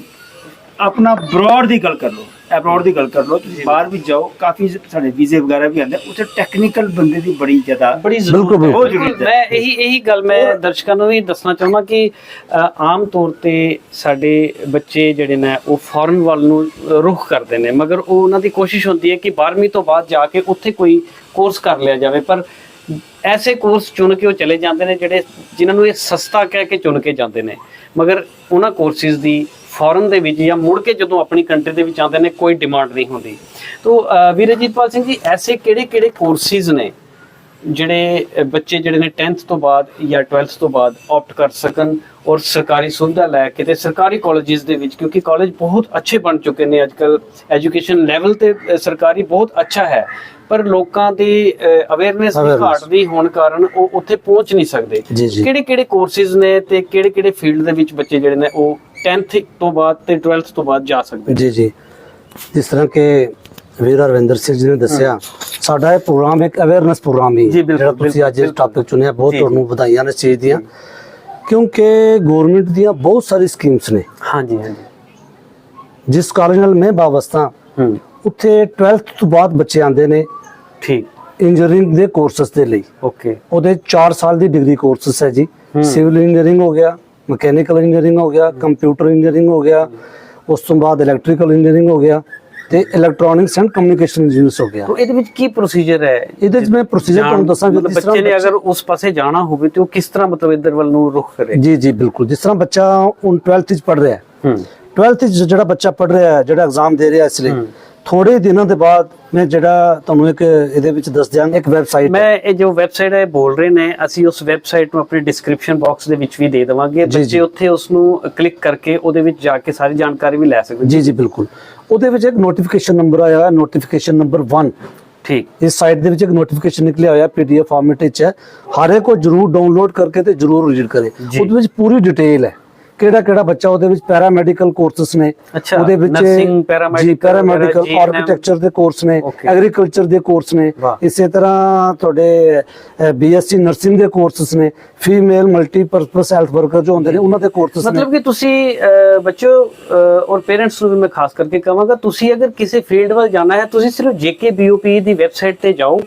ਆਪਣਾ ਬਰੋਡ ਦੀ ਗੱਲ ਕਰ ਲਓ। ਅਬਰੋਡ ਦੀ ਗੱਲ ਕਰ ਲਓ। ਤੁਸੀਂ ਬਾਹਰ ਵੀ ਜਾਓ। ਕਾਫੀ ਸਾਡੇ ਵੀਜ਼ੇ ਵਗੈਰਾ ਵੀ ਆਉਂਦੇ ਉੱਥੇ ਟੈਕਨੀਕਲ ਬੰਦੇ ਦੀ ਬੜੀ ਜ਼ਿਆਦਾ ਬੜੀ ਜ਼ਰੂਰਤ ਹੈ। ਬਿਲਕੁਲ। ਬਹੁਤ ਜ਼ਰੂਰਤ ਹੈ। ਮੈਂ ਇਹੀ ਇਹੀ ਗੱਲ ਮੈਂ ਦਰਸ਼ਕਾਂ ਨੂੰ ਵੀ ਦੱਸਣਾ ਚਾਹੁੰਦਾ ਕਿ ਅ, ਆਮ ਤੌਰ ਤੇ ਸਾਡੇ ਬੱਚੇ ਜਿਹੜੇ ਨੇ ਉਹ ਫੋਰਨ ਵੱਲ ਨੂੰ ਰੁਖ ਕਰਦੇ ਨੇ। ਮਗਰ ਉਹ ਉਹਨਾਂ ਦੀ ਕੋਸ਼ਿਸ਼ ਹੁੰਦੀ ਹੈ ਕਿ 12ਵੀਂ ਤੋਂ ਬਾਅਦ ਜਾ ਕੇ ਉੱਥੇ ਕੋਈ ਕੋਰਸ ਕਰ ਲਿਆ ਜਾਵੇ। ਪਰ ਐਸੇ ਕੋਰਸ ਚੁਣ ਕੇ ਉਹ ਚਲੇ ਜਾਂਦੇ ਨੇ ਜਿਹੜੇ ਜਿਨ੍ਹਾਂ ਨੂੰ ਇਹ ਸਸਤਾ ਕਹਿ ਕੇ ਚੁਣ ਕੇ ਜਾਂਦੇ ਨੇ। ਮਗਰ ਉਹਨਾਂ ਕੋਰਸਿਸ ਦੀ ਫੋਰਨ ਦੇ ਵਿੱਚ ਜਾਂ ਮੁੜ ਕੇ ਜਦੋਂ ਆਪਣੀ ਕੰਟਰੀ ਦੇ ਵਿੱਚ ਆਉਂਦੇ ਨੇ, ਕੋਈ ਡਿਮਾਂਡ ਨਹੀਂ ਹੁੰਦੀ। ਤੋਂ ਵੀਰਜੀਤਪਾਲ ਸਿੰਘ ਜੀ, ਐਸੇ ਕਿਹੜੇ ਕਿਹੜੇ ਕੋਰਸਿਸ ਨੇ ਜਿਹੜੇ ਬੱਚੇ ਜਿਹੜੇ ਨੇ 10th ਤੋਂ ਬਾਅਦ ਜਾਂ 12th ਤੋਂ ਬਾਅਦ ਆਪਟ ਕਰ ਸਕਣ? ਔਰ ਸਰਕਾਰੀ ਸੁਵਿਧਾ ਲੈ ਕੇ ਤੇ ਸਰਕਾਰੀ ਕਾਲਜਿਸ ਦੇ ਵਿੱਚ ਕਿਉਂਕਿ ਕਾਲਜ ਬਹੁਤ ਅੱਛੇ ਬਣ ਚੁੱਕੇ ਨੇ ਅੱਜਕੱਲ ਐਜੂਕੇਸ਼ਨ ਲੈਵਲ ਤੇ ਸਰਕਾਰੀ ਬਹੁਤ ਅੱਛਾ ਹੈ ਪਰ ਲੋਕਾਂ ਦੀ ਅਵੇਅਰਨੈਸ ਦੀ। ਘਾਟ ਦੀ ਹੋਣ ਕਾਰਨ ਉਹ ਉੱਥੇ ਪਹੁੰਚ ਨਹੀਂ ਸਕਦੇ। ਕਿਹੜੇ ਕਿਹੜੇ ਕੋਰਸਿਸ ਨੇ ਤੇ ਕਿਹੜੇ ਕਿਹੜੇ ਫੀਲਡ ਦੇ ਵਿੱਚ ਬੱਚੇ ਜਿਹੜੇ ਨੇ ਉਹ 10th ਤੋਂ ਬਾਅਦ ਤੇ 12th ਤੋਂ ਬਾਅਦ ਜਾ ਸਕਦੇ? ਜੀ ਜੀ ਜਿਸ ਤਰ੍ਹਾਂ ਕਿ ਵੀਰ ਅਰਵਿੰਦਰ ਸਿੰਘ ਜੀ ਨੇ ਦੱਸਿਆ ਸਾਡਾ ਇਹ ਪ੍ਰੋਗਰਾਮ ਇੱਕ ਅਵੇਅਰਨੈਸ ਪ੍ਰੋਗਰਾਮ ਹੀ ਜਿਹੜਾ ਤੁਸੀਂ ਅੱਜ ਬਿਲਕੁਲ। ਟਾਪਿਕ ਚੁਣਿਆ ਬਹੁਤ ਤੁਹਾਨੂੰ ਵਧਾਈਆਂ ਨੇ ਇਸ ਚੀਜ਼ ਦੀਆਂ ਕਿਉਂਕਿ ਗਵਰਨਮੈਂਟ ਦੀਆਂ ਬਹੁਤ ਸਾਰੀ ਸਕੀਮਸ ਨੇ। ਹਾਂਜੀ ਹਾਂਜੀ। ਜਿਸ ਕਾਲਜ ਨਾਲ ਮੈਂ ਵਾਬਸਤਾ ਹੂੰ। ਉੱਥੇ 12th ਤੋਂ ਬਾਅਦ ਬੱਚੇ ਆਉਂਦੇ ਨੇ ਠੀਕ। ਇੰਜੀਨੀਅਰਿੰਗ ਦੇ ਕੋਰਸਸ ਦੇ ਲਈ। ਓਕੇ ਉਹਦੇ 4 ਸਾਲ ਦੀ ਡਿਗਰੀ ਕੋਰਸਸ ਹੈ ਜੀ। ਸਿਵਲ ਇੰਜੀਨੀਅਰਿੰਗ ਹੋ ਗਿਆ ਮਕੈਨੀਕਲ ਇੰਜੀਨੀਅਰਿੰਗ ਹੋ ਗਿਆ ਕੰਪਿਊਟਰ ਇੰਜੀਨੀਅਰਿੰਗ ਹੋ ਗਿਆ ਉਸ ਤੋਂ ਬਾਅਦ ਇਲੈਕਟ੍ਰੀਕਲ ਇੰਜੀਨੀਅਰਿੰਗ ਹੋ ਗਿਆ। ਤੇ ਇਲੈਕਟ੍ਰੋਨਿਕਸ ਐਂਡ ਕਮਿਊਨੀਕੇਸ਼ਨ ਇੰਜੀਨੀਅਰਸ ਹੋ ਗਿਆ। ਤੋ ਇਹਦੇ ਵਿੱਚ ਕੀ ਪ੍ਰੋਸੀਜਰ ਹੈ? ਇਹਦੇ ਵਿੱਚ ਮੈਂ ਪ੍ਰੋਸੀਜਰ ਤੁਹਾਨੂੰ ਦੱਸਾਂਗਾ ਮਤਲਬ ਬੱਚੇ ਨੇ ਅਗਰ ਉਸ ਪਾਸੇ ਜਾਣਾ ਹੋਵੇ ਤੇ ਉਹ ਕਿਸ ਤਰ੍ਹਾਂ ਮਤਲਬ ਇੱਧਰ ਵੱਲ ਨੂੰ ਰੁਖ ਕਰੇ? ਜੀ ਜੀ ਬਿਲਕੁਲ। ਜਿਸ ਤਰ੍ਹਾਂ ਬੱਚਾ ਹੁਣ 12th ਵਿੱਚ ਪੜ ਰਿਹਾ ਹੈ। ਹੂੰ। 12th ਚ ਜਿਹੜਾ ਬੱਚਾ ਪੜ ਰਿਹਾ ਹੈ ਜਿਹੜਾ ਐਗਜ਼ਾਮ ਦੇ ਰਿਹਾ ਇਸ ਲਈ ਥੋੜੇ ਦਿਨਾਂ ਦੇ ਬਾਅਦ ਮੈਂ ਜਿਹੜਾ ਤੁਹਾਨੂੰ ਇੱਕ ਇਹਦੇ ਵਿੱਚ ਦੱਸ ਦਿਆਂਗਾ ਇੱਕ ਵੈਬਸਾਈਟ ਮੈਂ ਇਹ ਜੋ ਵੈਬਸਾਈਟ ਹੈ ਬੋਲ ਰਹੇ ਨੇ। ਅਸੀਂ ਉਸ ਵੈਬਸਾਈਟ ਨੂੰ ਆਪਣੀ ਡਿਸਕ੍ਰਿਪਸ਼ਨ ਬਾਕਸ ਦੇ ਵਿੱਚ ਵੀ ਦੇ ਦੇਵਾਂਗੇ ਬੱਚੇ। ਉੱਥੇ ਉਸ ਨੂੰ ਕਲਿੱਕ ਕਰਕੇ ਉਹਦੇ ਵਿੱਚ ਜਾ ਕੇ ਸਾਰੀ ਜਾਣਕਾਰੀ ਵੀ ਲੈ ਸਕਦੇ ਜੀ ਜੀ ਬਿਲਕੁਲ। ਉਹਦੇ ਵਿੱਚ ਇੱਕ ਨੋਟੀਫਿਕੇਸ਼ਨ ਨੰਬਰ ਆਇਆ ਹੈ ਨੋਟੀਫਿਕੇਸ਼ਨ ਨੰਬਰ 1 ਠੀਕ। ਇਸ ਸਾਈਟ ਦੇ ਵਿੱਚ ਇੱਕ ਨੋਟੀਫਿਕੇਸ਼ਨ ਨਿਕਲਿਆ ਹੋਇਆ ਪੀਡੀਐਫ ਫਾਰਮੈਟ ਵਿੱਚ ਹੈ। ਹਰ ਇੱਕ ਕੋ ਜਰੂਰ ਡਾਊਨਲੋਡ ਕਰਕੇ ਤੇ ਜਰੂਰ ਰੀਡ ਕਰੇ। ਉਹਦੇ ਵਿੱਚ ਪੂਰੀ ਡਿਟੇਲ ਹੈ। ਕਿਹੜਾ ਕਿਹੜਾ ਬੱਚਾ ਉਹਦੇ ਵਿੱਚ ਪੈਰਾਮੈਡੀਕਲ ਕੋਰਸਸ ਨੇ ਅੱਛਾ, ਉਹਦੇ ਵਿੱਚ ਜੀ ਪੈਰਾਮੈਡੀਕਲ ਵਗੈਰਾ, ਆਰਕੀਟੈਕਚਰ ਦੇ ਕੋਰਸ ਨੇ. ਐਗਰੀਕਲਚਰ ਦੇ ਕੋਰਸ ਨੇ। ਇਸੇ ਤਰ੍ਹਾਂ ਤੁਹਾਡੇ ਬੀਐਸਸੀ ਨਰਸਿੰਗ ਦੇ ਕੋਰਸਸ ਨੇ ਫੀਮੇਲ ਮਲਟੀਪਰਪਸ ਹੈਲਥ ਵਰਕਰ ਜੋ ਹੁੰਦੇ ਨੇ ਉਹਨਾਂ ਦੇ ਕੋਰਸਸ ਨੇ ਮਤਲਬ ਕਿ ਤੁਸੀਂ ਅਹ, ਔਰ ਪੇਰੈਂਟਸ ਨੂੰ ਵੀ ਮੈਂ ਖਾਸ ਕਰਕੇ ਕਹਾਂਗਾ ਤੁਸੀਂ ਅਗਰ ਕਿਸੇ ਫੀਲਡ ਵੱਲ ਜਾਣਾ ਹੈ ਤੁਸੀਂ ਸਿਰਫ ਜੇਕੇਬੀਓਪੀ ਦੀ ਵੈਬਸਾਈਟ ਤੇ ਜਾਓ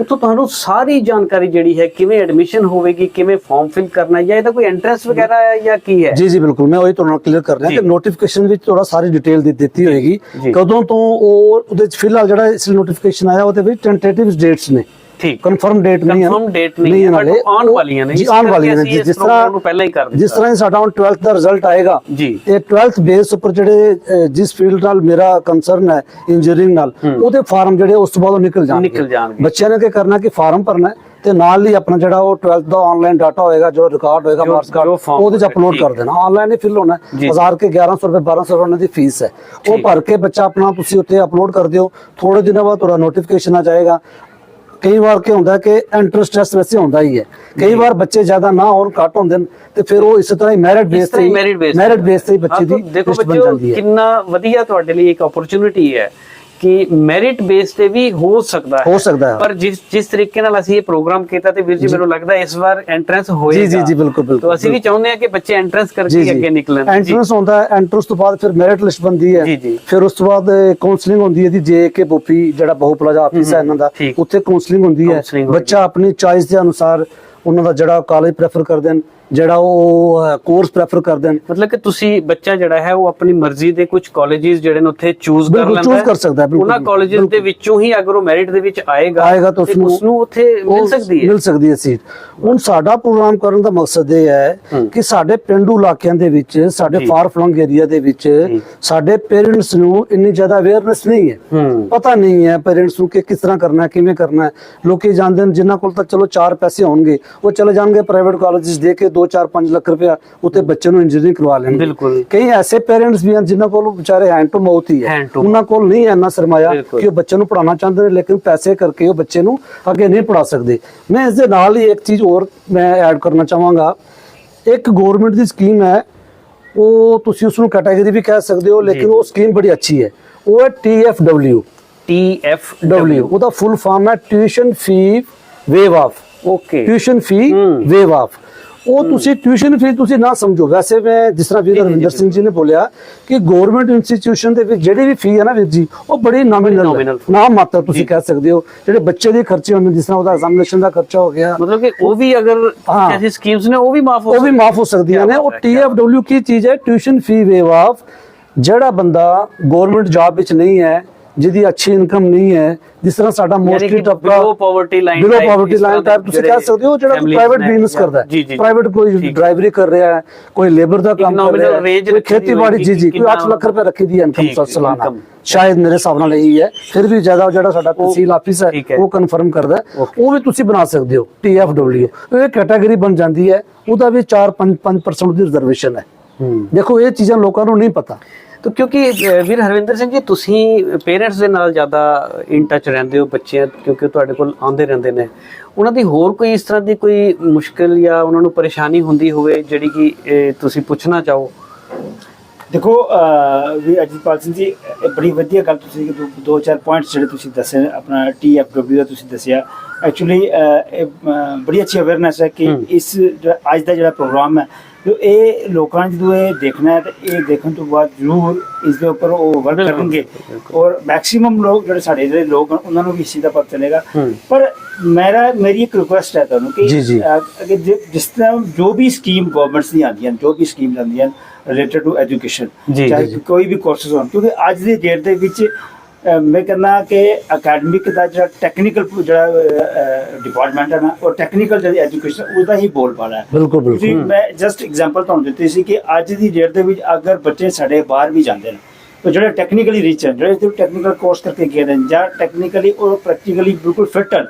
ਉੱਥੋਂ ਤੁਹਾਨੂੰ ਸਾਰੀ ਜਾਣਕਾਰੀ ਜਿਹੜੀ ਹੈ ਕਿਵੇਂ ਐਡਮਿਸ਼ਨ ਹੋਵੇਗੀ ਕਿਵੇਂ ਫਾਰਮ ਫਿਲ ਕਰਨਾ ਹੈ ਜਾਂ ਇਹਦਾ ਕੋਈ ਐਂਟਰੈਂਸ ਵਗੈਰਾ ਹੈ ਜਾਂ ਕੀ ਹੈ ਜੀ ਜੀ ਬਿਲਕੁਲ ਮੈਂ ਉਹੀ ਤੁਹਾਨੂੰ ਕਲੀਅਰ ਕਰ ਰਿਹਾ। ਕਿ ਨੋਟੀਫਿਕੇਸ਼ਨ ਵਿੱਚ ਥੋੜਾ ਸਾਰੀ ਡਿਟੇਲ ਦੇ ਦਿੱਤੀ ਹੋਏਗੀ। ਕਦੋਂ ਤੋਂ ਉਹ ਉਹਦੇ ਫਿਲਹਾਲ ਜਿਹੜਾ ਇਸ ਨੋਟੀਫਿਕੇਸ਼ਨ ਆਇਆ ਉਹਦੇ ਵਿੱਚ ਟੈਂਟੇਟਿਵ ਡੇਟਸ ਨੇ ਠੀਕ ਕਨਫਰਮ ਡੇਟ ਨਹੀਂ ਹੈ Confirm date ਨਹੀਂ ਹੈ, ਉਹ ਆਉਣ ਵਾਲੀਆਂ ਨੇ। ਜੀ ਆਉਣ ਵਾਲੀਆਂ ਨੇ ਜਿਸ ਤਰ੍ਹਾਂ ਨੂੰ ਪਹਿਲਾਂ ਹੀ ਕਰ ਦਿੱਤਾ। ਜਿਸ ਤਰ੍ਹਾਂ ਹੀ ਸਾਡਾ ਹੁਣ 12th ਦਾ ਰਿਜ਼ਲਟ ਆਏਗਾ ਜੀ। ਇਹ 12th ਬੇਸ ਉੱਪਰ ਜਿਹੜੇ ਜਿਸ ਫੀਲਡ ਨਾਲ ਮੇਰਾ ਕੰਸਰਨ ਹੈ ਇੰਜੀਨੀਅਰਿੰਗ ਨਾਲ ਉਹਦੇ ਫਾਰਮ ਜਿਹੜੇ ਉਸ ਤੋਂ ਬਾਅਦ ਉਹ ਨਿਕਲ ਜਾਣਗੇ ਨਿਕਲ ਜਾਣਗੇ। ਬੱਚਿਆਂ ਨੇ ਕੀ ਕਰਨਾ ਕਿ ਫਾਰਮ ਭਰਨਾ ਤੇ ਨਾਲ ਹੀ ਆਪਣਾ ਜਿਹੜਾ ਉਹ 12th ਦਾ ਆਨਲਾਈਨ ਡਾਟਾ ਹੋਏਗਾ ਜੋ ਰਿਕਾਰਡ ਹੋਏਗਾ ਮਾਰਕਸ ਕਾਰਡ ਉਹਦੇ ਚ ਅਪਲੋਡ ਕਰ ਦੇਣਾ ਆਨਲਾਈਨ ਹੀ ਫਿਲ ਹੋਣਾ। 1000 ਕੇ 1100 ਰੁਪਏ 1200 ਰੁਪਏ ਦੀ ਫੀਸ ਹੈ ਉਹ। ਭਰ ਕੇ ਬੱਚਾ ਆਪਣਾ ਤੁਸੀਂ ਉੱਥੇ ਅਪਲੋਡ ਕਰ ਦਿਓ ਥੋੜੇ ਦਿਨਾਂ ਬਾਅਦ ਤੁਹਾਡਾ ਨੋਟੀਫਿਕੇਸ਼ਨ ਆ ਜਾਏਗਾ ਕਈ ਵਾਰ ਕੀ ਹੁੰਦਾ ਕਿ ਐਂਟਰ ਸਟ੍ਰੈਸ ਵੈਸੇ ਹੁੰਦਾ ਹੀ ਹੈ। ਕਈ ਵਾਰ ਬੱਚੇ ਜ਼ਿਆਦਾ ਨਾ ਹੋਣ ਘੱਟ ਹੁੰਦੇ ਨੇ ਤੇ ਫਿਰ ਉਹ ਇਸ ਤਰ੍ਹਾਂ ਹੀ ਮੈਰਿਟ ਬੇਸ ਤੇ ਮੈਰਿਟ ਬੇਸ ਤੇ ਬੱਚੇ ਦੀ ਦੇਖੋ ਬੱਚੇ ਕਿੰਨਾ ਵਧੀਆ ਤੁਹਾਡੇ ਲਈ ਇੱਕ ਓਪਰਚੁਨਿਟੀ ਹੈ। ਕਿ ਮੈਰਿਟ ਬੇਸ ਤੇ ਵੀ ਹੋ ਸਕਦਾ ਹੈ। ਹੋ ਸਕਦਾ ਹੈ। ਪਰ ਜਿਸ ਜਿਸ ਤਰੀਕੇ ਨਾਲ ਅਸੀਂ ਇਹ ਪ੍ਰੋਗਰਾਮ ਕੀਤਾ ਤੇ ਵੀਰ ਜੀ ਮੈਨੂੰ ਲੱਗਦਾ ਇਸ ਵਾਰ ਐਂਟਰੈਂਸ ਹੋਏਗਾ। ਜੀ, ਜੀ, ਬਿਲਕੁਲ, ਬਿਲਕੁਲ, ਤਾਂ ਅਸੀਂ ਵੀ ਚਾਹੁੰਦੇ ਹਾਂ ਕਿ ਬੱਚੇ ਐਂਟਰੈਂਸ ਕਰਕੇ ਜੀ ਜੀ। ਅੱਗੇ ਨਿਕਲਣ। ਜੀ। ਐਂਟਰੈਂਸ ਹੁੰਦਾ ਹੈ ਐਂਟਰੈਂਸ ਤੋਂ ਬਾਅਦ ਫਿਰ ਮੈਰਿਟ ਲਿਸਟ ਬਣਦੀ ਹੈ। ਜੀ, ਜੀ। ਫਿਰ ਉਸ ਤੋਂ ਬਾਅਦ ਕਾਉਂਸਲਿੰਗ ਹੁੰਦੀ ਹੈ ਜੀ ਜੇ ਕੇ ਬੋਪੀ ਜਿਹੜਾ ਬਹੁ ਪਲਾਜ਼ਾ ਆਫਿਸ ਹੈ ਇਹਨਾਂ ਦਾ। ਉੱਥੇ ਕਾਉਂਸਲਿੰਗ ਹੁੰਦੀ ਹੈ। ਬੱਚਾ ਆਪਣੀ ਚੋਇਸ ਦੇ ਅਨੁਸਾਰ ਉਹਨਾਂ ਦਾ ਜਿਹੜਾ ਕਾਲਜ ਪ੍ਰੈਫਰ ਕਰਦੇ ਨੇ ਜਿਹੜਾ ਉਹ ਕੋਰਸ ਪ੍ਰੈਫਰ ਕਰਦੇ ਨੇ ਮਤਲਬ ਕਿ ਤੁਸੀਂ ਬੱਚਾ ਜਿਹੜਾ ਹੈ ਉਹ ਆਪਣੀ ਮਰਜ਼ੀ ਦੇ ਕੁਝ ਕਾਲਜਸ ਜਿਹੜੇ ਨੇ ਉੱਥੇ ਚੂਜ਼ ਕਰ ਲੈਂਦਾ choose ਕਰ ਸਕਦਾ ਹੈ, ਉਹਨਾਂ ਕਾਲਜਸ ਦੇ। ਵਿੱਚੋਂ ਹੀ ਅਗਰ ਉਹ ਮੈਰਿਟ ਦੇ ਵਿੱਚ ਆਏਗਾ ਆਏਗਾ ਤਾਂ ਉਸਨੂੰ- ਉਸਨੂੰ ਉੱਥੇ ਮਿਲ ਸਕਦੀ ਹੈ। ਮਿਲ ਸਕਦੀ ਹੈ ਸੀਟ ਹੁਣ ਸਾਡਾ ਪ੍ਰੋਗਰਾਮ ਕਰਨ ਦਾ ਮਕਸਦ ਇਹ ਹੈ ਕਿ ਸਾਡੇ ਪਿੰਡੂ ਇਲਾਕਿਆਂ ਦੇ ਵਿੱਚ ਸਾਡੇ। ਫਾਰ ਫਲੰਗ ਏਰੀਆ ਦੇ ਵਿੱਚ ਸਾਡੇ ਪੇਰੈਂਟਸ ਨੂੰ ਇੰਨੀ ਜ਼ਿਆਦਾ ਅਵੇਅਰਨੈਸ ਨਹੀਂ ਹੈ। ਪਤਾ ਨਹੀਂ ਹੈ ਪੇਰੈਂਟਸ ਨੂੰ ਕਿ ਕਿਸ ਤਰ੍ਹਾਂ ਕਰਨਾ ਕਿਵੇਂ ਕਰਨਾ ਲੋਕੀ ਜਾਣਦੇ ਨੇ ਜਿਨ੍ਹਾਂ ਕੋਲ ਤਾਂ ਚਲੋ 4 ਪੈਸੇ ਹੋਣਗੇ ਉਹ ਚਲੇ ਜਾਣਗੇ ਪ੍ਰਾਈਵੇਟ ਕਾਲਜਸ ਦੇ ਕੇ 2 4 5 ਲੱਖ ਰੁਪਇਆ ਉੱਤੇ ਬੱਚੇ ਨੂੰ ਇੰਜੀਨੀਅਰਿੰਗ ਕਰਵਾ ਲੈਣਗੇ। ਬਿਲਕੁਲ। ਕਈ ਐਸੇ ਪੇਰੈਂਟਸ ਵੀ ਹਨ ਜਿਨ੍ਹਾਂ ਕੋਲ ਵਿਚਾਰੇ ਹੈਂਡ ਟੂ ਮਾਊਥ ਹੀ ਹੈ। ਉਹਨਾਂ ਕੋਲ ਨਹੀਂ ਇੰਨਾ ਸਰਮਾਇਆ। ਕਿ ਉਹ ਬੱਚੇ ਨੂੰ ਪੜਾਉਣਾ ਚਾਹੁੰਦੇ ਨੇ ਲੇਕਿਨ ਪੈਸੇ ਕਰਕੇ ਉਹ ਬੱਚੇ ਨੂੰ ਅੱਗੇ ਨਹੀਂ ਪੜਾ ਸਕਦੇ। ਮੈਂ ਇਸ ਦੇ ਨਾਲ ਹੀ ਇੱਕ ਚੀਜ਼ ਹੋਰ ਮੈਂ ਐਡ ਕਰਨਾ ਚਾਹਾਂਗਾ। ਇੱਕ ਗਵਰਨਮੈਂਟ ਦੀ ਸਕੀਮ ਹੈ ਉਹ ਤੁਸੀਂ ਉਸ ਨੂੰ ਕੈਟਾਗਰੀ ਵੀ ਕਹਿ ਸਕਦੇ ਹੋ ਲੇਕਿਨ ਉਹ ਸਕੀਮ ਬੜੀ ਅੱਛੀ ਹੈ। ਉਹ ਹੈ TFW ਟੀ ਐਫ W ਉਹਦਾ ਫੁੱਲ ਫਾਰਮ ਹੈ tuition fee waive off okay tuition fee waive off ਉਹ ਤੁਸੀਂ ਟਿਊਸ਼ਨ ਫੀ ਤੁਸੀਂ ਨਾ ਸਮਝੋ। ਵੈਸੇ ਮੈਂ ਜਿਸ ਤਰ੍ਹਾਂ ਵੀਰ ਰਵਿੰਦਰ ਸਿੰਘ ਜੀ ਨੇ ਬੋਲਿਆ ਕਿ ਗਵਰਨਮੈਂਟ ਇੰਸਟੀਚਿਊਸ਼ਨ ਦੇ ਵਿੱਚ ਜਿਹੜੀ ਵੀ ਫੀ ਹੈ ਨਾ ਵੀਰ ਜੀ ਉਹ ਬੜੀ ਨਾਮੀਨਲ। ਨਾ ਮਾਤਰ ਤੁਸੀਂ ਕਹਿ ਸਕਦੇ ਹੋ। ਜਿਹੜੇ ਬੱਚੇ ਦੇ ਖਰਚੇ ਹੁੰਦੇ ਜਿਸ ਤਰ੍ਹਾਂ ਉਹਦਾ ਐਗਜ਼ਾਮੀਨੇਸ਼ਨ ਦਾ ਖਰਚਾ ਹੋ ਗਿਆ। ਮਤਲਬ ਕਿ ਉਹ ਵੀ ਅਗਰ। ਐਸੀ ਸਕੀਮਸ ਨੇ ਉਹ ਵੀ ਮਾਫ ਹੋ ਉਹ ਵੀ ਮਾਫ ਹੋ ਸਕਦੀਆਂ ਨੇ। ਉਹ TFW ਕੀ ਚੀਜ਼ ਹੈ? ਟਿਊਸ਼ਨ ਫੀ ਵੇਵ ਆਫ ਜਿਹੜਾ ਬੰਦਾ ਗਵਰਨਮੈਂਟ ਜੌਬ ਵਿੱਚ ਨਹੀਂ ਹੈ ਜਿਹਦੀ ਅੱਛੀ ਇਨਕਮ ਨਹੀਂ ਹੈ ਜਿਸ ਤਰ੍ਹਾਂ ਸਾਡਾ ਮੋਸਟਲੀ ਟੱਪਾ below poverty line below poverty line type ਤੁਸੀਂ ਕਹਿ ਸਕਦੇ ਹੋ ਜਿਹੜਾ ਪ੍ਰਾਈਵੇਟ ਬਿਜ਼ਨਸ ਕਰਦਾ ਹੈ। ਪ੍ਰਾਈਵੇਟ ਕੋਈ ਡਰਾਈਵਰੀ ਕਰ ਰਿਹਾ ਹੈ ਕੋਈ ਲੇਬਰ ਦਾ ਕੰਮ ਕਰ ਰਿਹਾ ਹੈ ਕੋਈ ਖੇਤੀਬਾੜੀ ਜੀ ਜੀ ਕੋਈ ਕਿ 8 ਲੱਖ ਰੁਪਏ ਰੱਖੀ ਦੀ ਇਨਕਮ ਸਾਲਾਨਾ। ਸ਼ਾਇਦ ਮੇਰੇ ਹਿਸਾਬ ਨਾਲ ਇਹੀ ਹੈ ਫਿਰ ਵੀ ਜ਼ਿਆਦਾ ਜਿਹੜਾ ਸਾਡਾ ਤਹਿਸੀਲ ਆਫਿਸ ਹੈ। ਉਹ ਕਨਫਰਮ ਕਰਦਾ। ਉਹ ਵੀ ਤੁਸੀਂ ਬਣਾ ਸਕਦੇ ਹੋ TFW ਇਹ ਕੈਟਾਗਰੀ ਬਣ ਜਾਂਦੀ ਹੈ ਉਹਦਾ ਵੀ 4-5% ਦੀ ਰਿਜ਼ਰਵੇਸ਼ਨ ਹੂੰ। ਦੇਖੋ ਇਹ ਚੀਜ਼ਾਂ ਲੋਕਾਂ ਨੂੰ ਨਹੀਂ ਪਤਾ। ਤਾਂ ਕਿਉਂਕਿ ਵੀਰ ਹਰਵਿੰਦਰ ਸਿੰਘ ਜੀ ਤੁਸੀਂ ਪੇਰੈਂਟਸ ਦੇ ਨਾਲ ਜ਼ਿਆਦਾ ਇਨ ਟੱਚ ਰਹਿੰਦੇ ਹੋ ਬੱਚਿਆਂ ਕਿਉਂਕਿ ਤੁਹਾਡੇ ਕੋਲ ਆਉਂਦੇ ਰਹਿੰਦੇ ਨੇ। ਉਹਨਾਂ ਦੀ ਹੋਰ ਕੋਈ ਇਸ ਤਰ੍ਹਾਂ ਦੀ ਕੋਈ ਮੁਸ਼ਕਲ ਜਾਂ ਉਹਨਾਂ ਨੂੰ ਪਰੇਸ਼ਾਨੀ ਹੁੰਦੀ ਹੋਵੇ ਜਿਹੜੀ ਕਿ ਤੁਸੀਂ ਪੁੱਛਣਾ ਚਾਹੋ? ਦੇਖੋ ਵੀ ਅਜੀਤਪਾਲ ਸਿੰਘ ਜੀ ਇਹ ਬੜੀ ਵਧੀਆ ਗੱਲ ਤੁਸੀਂ ਦੋ- ਦੋ ਚਾਰ ਪੁਆਇੰਟਸ ਜਿਹੜੇ ਤੁਸੀਂ ਦੱਸੇ ਆਪਣਾ TFW ਦਾ ਤੁਸੀਂ ਦੱਸਿਆ। ਐਕਚੁਅਲੀ ਬੜੀ ਅੱਛੀ ਅਵੇਅਰਨੈਸ ਹੈ ਕਿ ਇਸ ਅੱਜ ਦਾ ਜਿਹੜਾ ਪ੍ਰੋਗਰਾਮ ਹੈ ਜੋ ਇਹ ਲੋਕਾਂ ਜਦੋਂ ਇਹ ਦੇਖਣਾ ਹੈ ਤੇ ਇਹ ਦੇਖਣ ਤੋਂ ਬਾਅਦ ਜ਼ਰੂਰ ਇਸ ਦੇ ਉੱਪਰ ਉਹ ਵਰਕ ਕਰਨਗੇ। ਔਰ ਮੈਕਸਿਮਮ ਲੋਕ ਜਿਹੜੇ ਸਾਡੇ ਜਿਹੜੇ ਲੋਕ ਹਨ ਉਹਨਾਂ ਨੂੰ ਵੀ ਇਸ ਦਾ ਪਤਾ ਚੱਲੇਗਾ। ਪਰ ਮੇਰਾ ਮੇਰੀ ਇੱਕ ਰਿਕੁਐਸਟ ਹੈ ਤੁਹਾਨੂੰ ਕਿ ਜਿਸ ਤਰ੍ਹਾਂ ਜੋ ਵੀ ਸਕੀਮ ਗਵਰਨਮੈਂਟਸ ਦੀਆਂ ਆਉਂਦੀਆਂ ਹਨ, ਜੋ ਵੀ ਸਕੀਮ ਆਉਂਦੀਆਂ ਰਿਲੇਟਡ ਟੂ ਐਜੂਕੇਸ਼ਨ ਚਾਹੇ। ਕੋਈ ਵੀ ਕੋਰਸਸ ਹੋਣ ਕਿਉਂਕਿ ਅੱਜ ਦੀ ਡੇਟ ਦੇ ਵਿੱਚ ਮੈਂ ਕਹਿੰਦਾ ਕਿ ਅਕੈਡਮਿਕ ਦਾ ਜਿਹੜਾ ਟੈਕਨੀਕਲ ਜਿਹੜਾ ਡਿਪਾਰਟਮੈਂਟ ਹੈ ਨਾ ਉਹ ਟੈਕਨੀਕਲ ਜਿਹੜੀ ਐਜੂਕੇਸ਼ਨ ਉਹਦਾ ਹੀ ਬੋਲ ਪਾਣਾ ਹੈ। ਬਿਲਕੁਲ ਬਿਲਕੁਲ। ਮੈਂ ਜਸਟ ਐਗਜ਼ਾਮਪਲ ਤੁਹਾਨੂੰ ਦਿੱਤੀ ਸੀ ਕਿ ਅੱਜ ਦੀ ਡੇਟ ਦੇ ਵਿੱਚ ਅਗਰ ਬੱਚੇ ਸਾਡੇ ਬਾਹਰ ਵੀ ਜਾਂਦੇ ਨੇ ਤਾਂ ਜਿਹੜੇ ਟੈਕਨੀਕਲੀ ਰਿਚ ਹਨ ਜਿਹੜੇ ਟੈਕਨੀਕਲ ਕੋਰਸ ਕਰਕੇ ਗਏ ਨੇ ਜਾਂ ਟੈਕਨੀਕਲੀ ਉਹ ਪ੍ਰੈਕਟੀਕਲੀ ਬਿਲਕੁਲ ਫਿੱਟ ਹਨ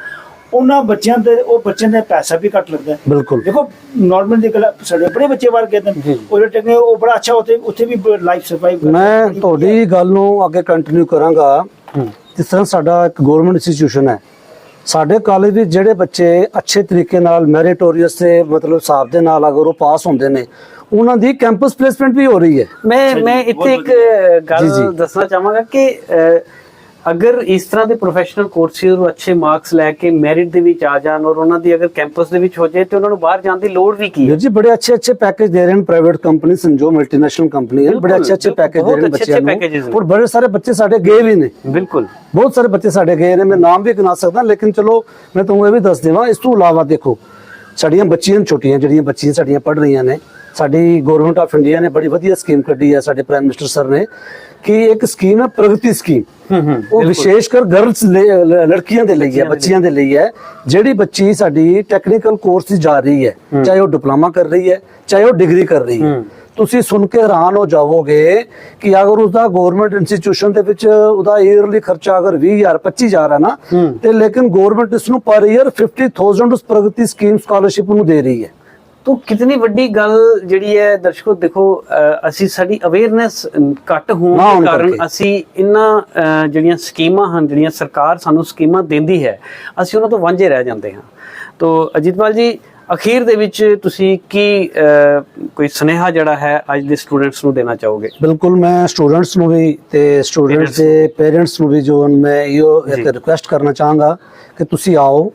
ਉਹਨਾਂ ਬੱਚਿਆਂ ਦੇ ਉਹ ਬੱਚਿਆਂ ਦਾ ਪੈਸਾ ਵੀ ਘੱਟ ਲੱਗਦਾ ਹੈ। ਬਿਲਕੁਲ। ਦੇਖੋ ਨਾਰਮਲ ਦੀ ਗੱਲ ਸਾਡੇ ਬੜੇ ਬੱਚੇ ਬਾਹਰ ਗਏ ਨੇ। ਜੀ। ਉਹ ਜਿਹੜੇ ਟੈਕਨੀਕਲ ਉਹ ਬੜਾ ਅੱਛਾ ਉੱਥੇ ਉੱਥੇ ਵੀ ਲਾਈਫ ਸਰਵਾਈਵ ਮੈਂ ਤੁਹਾਡੀ ਗੱਲ ਨੂੰ ਅੱਗੇ ਕੰਟੀਨਿਊ ਕਰਾਂਗਾ। ਜਿਸ ਤਰ੍ਹਾਂ ਸਾਡਾ ਇੱਕ ਗਵਰਨਮੈਂਟ ਇੰਸਟੀਚਿਊਸ਼ਨ ਹੈ। ਸਾਡੇ ਕਾਲਜ ਵਿੱਚ ਜਿਹੜੇ ਬੱਚੇ ਅੱਛੇ ਤਰੀਕੇ ਨਾਲ ਮੈਰਿਟੋਰੀਅਸ ਦੇ ਮਤਲਬ ਹਿਸਾਬ ਦੇ ਨਾਲ ਅਗਰ ਉਹ ਪਾਸ ਹੁੰਦੇ ਨੇ ਉਹਨਾਂ ਦੀ ਕੈਂਪਸ ਪਲੇਸਮੈਂਟ ਵੀ ਹੋ ਰਹੀ ਹੈ। ਮੈਂ ਮੈਂ ਇੱਥੇ ਇੱਕ। ਗੱਲ। ਦੱਸਣਾ ਚਾਹਾਂਗਾ ਕਿ ਅਗਰ ਇਸ ਤਰ੍ਹਾਂ ਦੇ ਪ੍ਰੋਫੈਸ਼ਨਲ ਕੋਰਸਿਸ ਨੂੰ ਅੱਛੇ ਮਾਰਕਸ ਲੈ ਕੇ ਮੈਰਿਟ ਦੇ ਵਿੱਚ ਆ ਜਾਣ ਔਰ ਉਹਨਾਂ ਦੀ ਅਗਰ ਕੈਂਪਸ ਦੇ ਵਿੱਚ ਹੋ ਜਾਏ ਤੇ ਉਹਨਾਂ ਨੂੰ ਬਾਹਰ ਜਾਣ ਦੀ ਲੋੜ ਵੀ ਕੀ ਹੈ? ਜੀ ਬੜੇ ਅੱਛੇ ਅੱਛੇ ਪੈਕੇਜ ਦੇ ਰਹੇ ਹਨ ਪ੍ਰਾਈਵੇਟ ਕੰਪਨੀ ਹਨ ਜੋ ਮਲਟੀਨੈਸ਼ਨਲ ਕੰਪਨੀ ਹਨ ਬੜੇ ਅੱਛੇ ਅੱਛੇ ਪੈਕੇਜ ਦੇ ਰਹੇ ਹਨ ਬੱਚਿਆਂ ਨੂੰ। ਔਰ ਬੜੇ ਸਾਰੇ ਬੱਚੇ ਸਾਡੇ ਗਏ ਵੀ ਨੇ। ਬਿਲਕੁਲ। ਬਹੁਤ ਸਾਰੇ ਬੱਚੇ ਸਾਡੇ ਗਏ ਨੇ ਮੈਂ ਨਾਮ ਵੀ ਗਿਣਾ ਸਕਦਾ ਲੇਕਿਨ ਚਲੋ ਮੈਂ ਤੁਹਾਨੂੰ ਇਹ ਵੀ ਦੱਸ ਦੇਵਾਂ ਇਸ ਤੋਂ ਇਲਾਵਾ ਦੇਖੋ ਸਾਡੀਆਂ ਬੱਚੀਆਂ ਛੋਟੀਆਂ ਜਿਹੜੀਆਂ ਬੱਚੀਆਂ ਸਾਡੀਆਂ ਪੜ੍ਹ ਰਹੀਆਂ ਨੇ ਸਾਡੀ ਗਵਰਨਮੈਂਟ ਆਫ ਇੰਡੀਆ ਨੇ ਬੜੀ ਵਧੀਆ ਸਕੀਮ ਕੱਢੀ ਹੈ ਸਾਡੇ ਪ੍ਰਾਈਮ ਮਿਨਿਸਟਰ ਸਰ ਨੇ ਕਿ ਇੱਕ ਸਕੀਮ ਹੈ ਪ੍ਰਗਤੀ ਸਕੀਮ ਹੂੰ ਹੂੰ ਉਹ ਵਿਸ਼ੇਸ਼ ਕਰ ਗਰਲਸ ਲੜਕੀਆਂ ਦੇ ਲਈ ਹੈ ਬੱਚੀਆਂ ਦੇ ਲਈ ਹੈ ਜਿਹੜੀ ਬੱਚੀ ਸਾਡੀ ਟੈਕਨੀਕਲ ਕੋਰਸ ਦੀ ਜਾ ਰਹੀ ਹੈ ਚਾਹੇ ਉਹ ਡਿਪਲੋਮਾ ਕਰ ਰਹੀ ਹੈ ਚਾਹੇ ਉਹ ਡਿਗਰੀ ਕਰ ਰਹੀ ਹੈ। ਤੁਸੀਂ ਸੁਣ ਕੇ ਹੈਰਾਨ ਹੋ ਜਾਵੋਗੇ ਕਿ ਅਗਰ ਉਸਦਾ ਗਵਰਨਮੈਂਟ ਇੰਸਟੀਚਿਊਸ਼ਨ ਦੇ ਵਿੱਚ ਉਹਦਾ ਈਅਰਲੀ ਖਰਚਾ ਅਗਰ 20000 25000 ਹੈ ਨਾ। ਤੇ ਲੇਕਿਨ ਗਵਰਨਮੈਂਟ ਇਸ ਨੂੰ ਪਰ ਈਅਰ 50000 ਉਸ ਪ੍ਰਗਤੀ ਸਕੀਮ ਸਕਾਲਰਸ਼ਿਪ ਨੂੰ ਦੇ ਰਹੀ ਹੈ ਤੋ ਕਿਤਨੀ ਵੱਡੀ ਗੱਲ ਜਿਹੜੀ ਹੈ ਦਰਸ਼ਕੋ ਦੇਖੋ ਅਸੀਂ ਸਾਡੀ ਅਵੇਅਰਨੈਸ ਘੱਟ ਹੋਣ ਦੇ ਕਾਰਨ। ਅਸੀਂ ਇਹਨਾਂ ਜਿਹੜੀਆਂ ਸਕੀਮਾਂ ਹਨ ਜਿਹੜੀਆਂ ਸਰਕਾਰ ਸਾਨੂੰ ਸਕੀਮਾਂ ਦਿੰਦੀ ਹੈ ਅਸੀਂ ਉਹਨਾਂ ਤੋਂ ਵਾਂਝੇ ਰਹਿ ਜਾਂਦੇ ਹਾਂ। ਤੋ ਅਜੀਤਪਾਲ ਜੀ ਅਖੀਰ ਦੇ ਵਿੱਚ ਤੁਸੀਂ ਕੀ ਕੋਈ ਸੁਨੇਹਾ ਜਿਹੜਾ ਹੈ ਅੱਜ ਦੇ ਸਟੂਡੈਂਟਸ ਨੂੰ ਦੇਣਾ ਚਾਹੋਗੇ? ਬਿਲਕੁਲ ਮੈਂ ਸਟੂਡੈਂਟਸ ਨੂੰ ਵੀ ਤੇ ਸਟੂਡੈਂਟਸ ਦੇ ਪੇਰੈਂਟਸ ਨੂੰ ਵੀ ਜੋ ਮੈਂ ਇਹ ਰਿਕੁਐਸਟ ਕਰਨਾ ਚਾਹਾਂਗਾ ਕਿ ਤੁਸੀਂ ਆਓ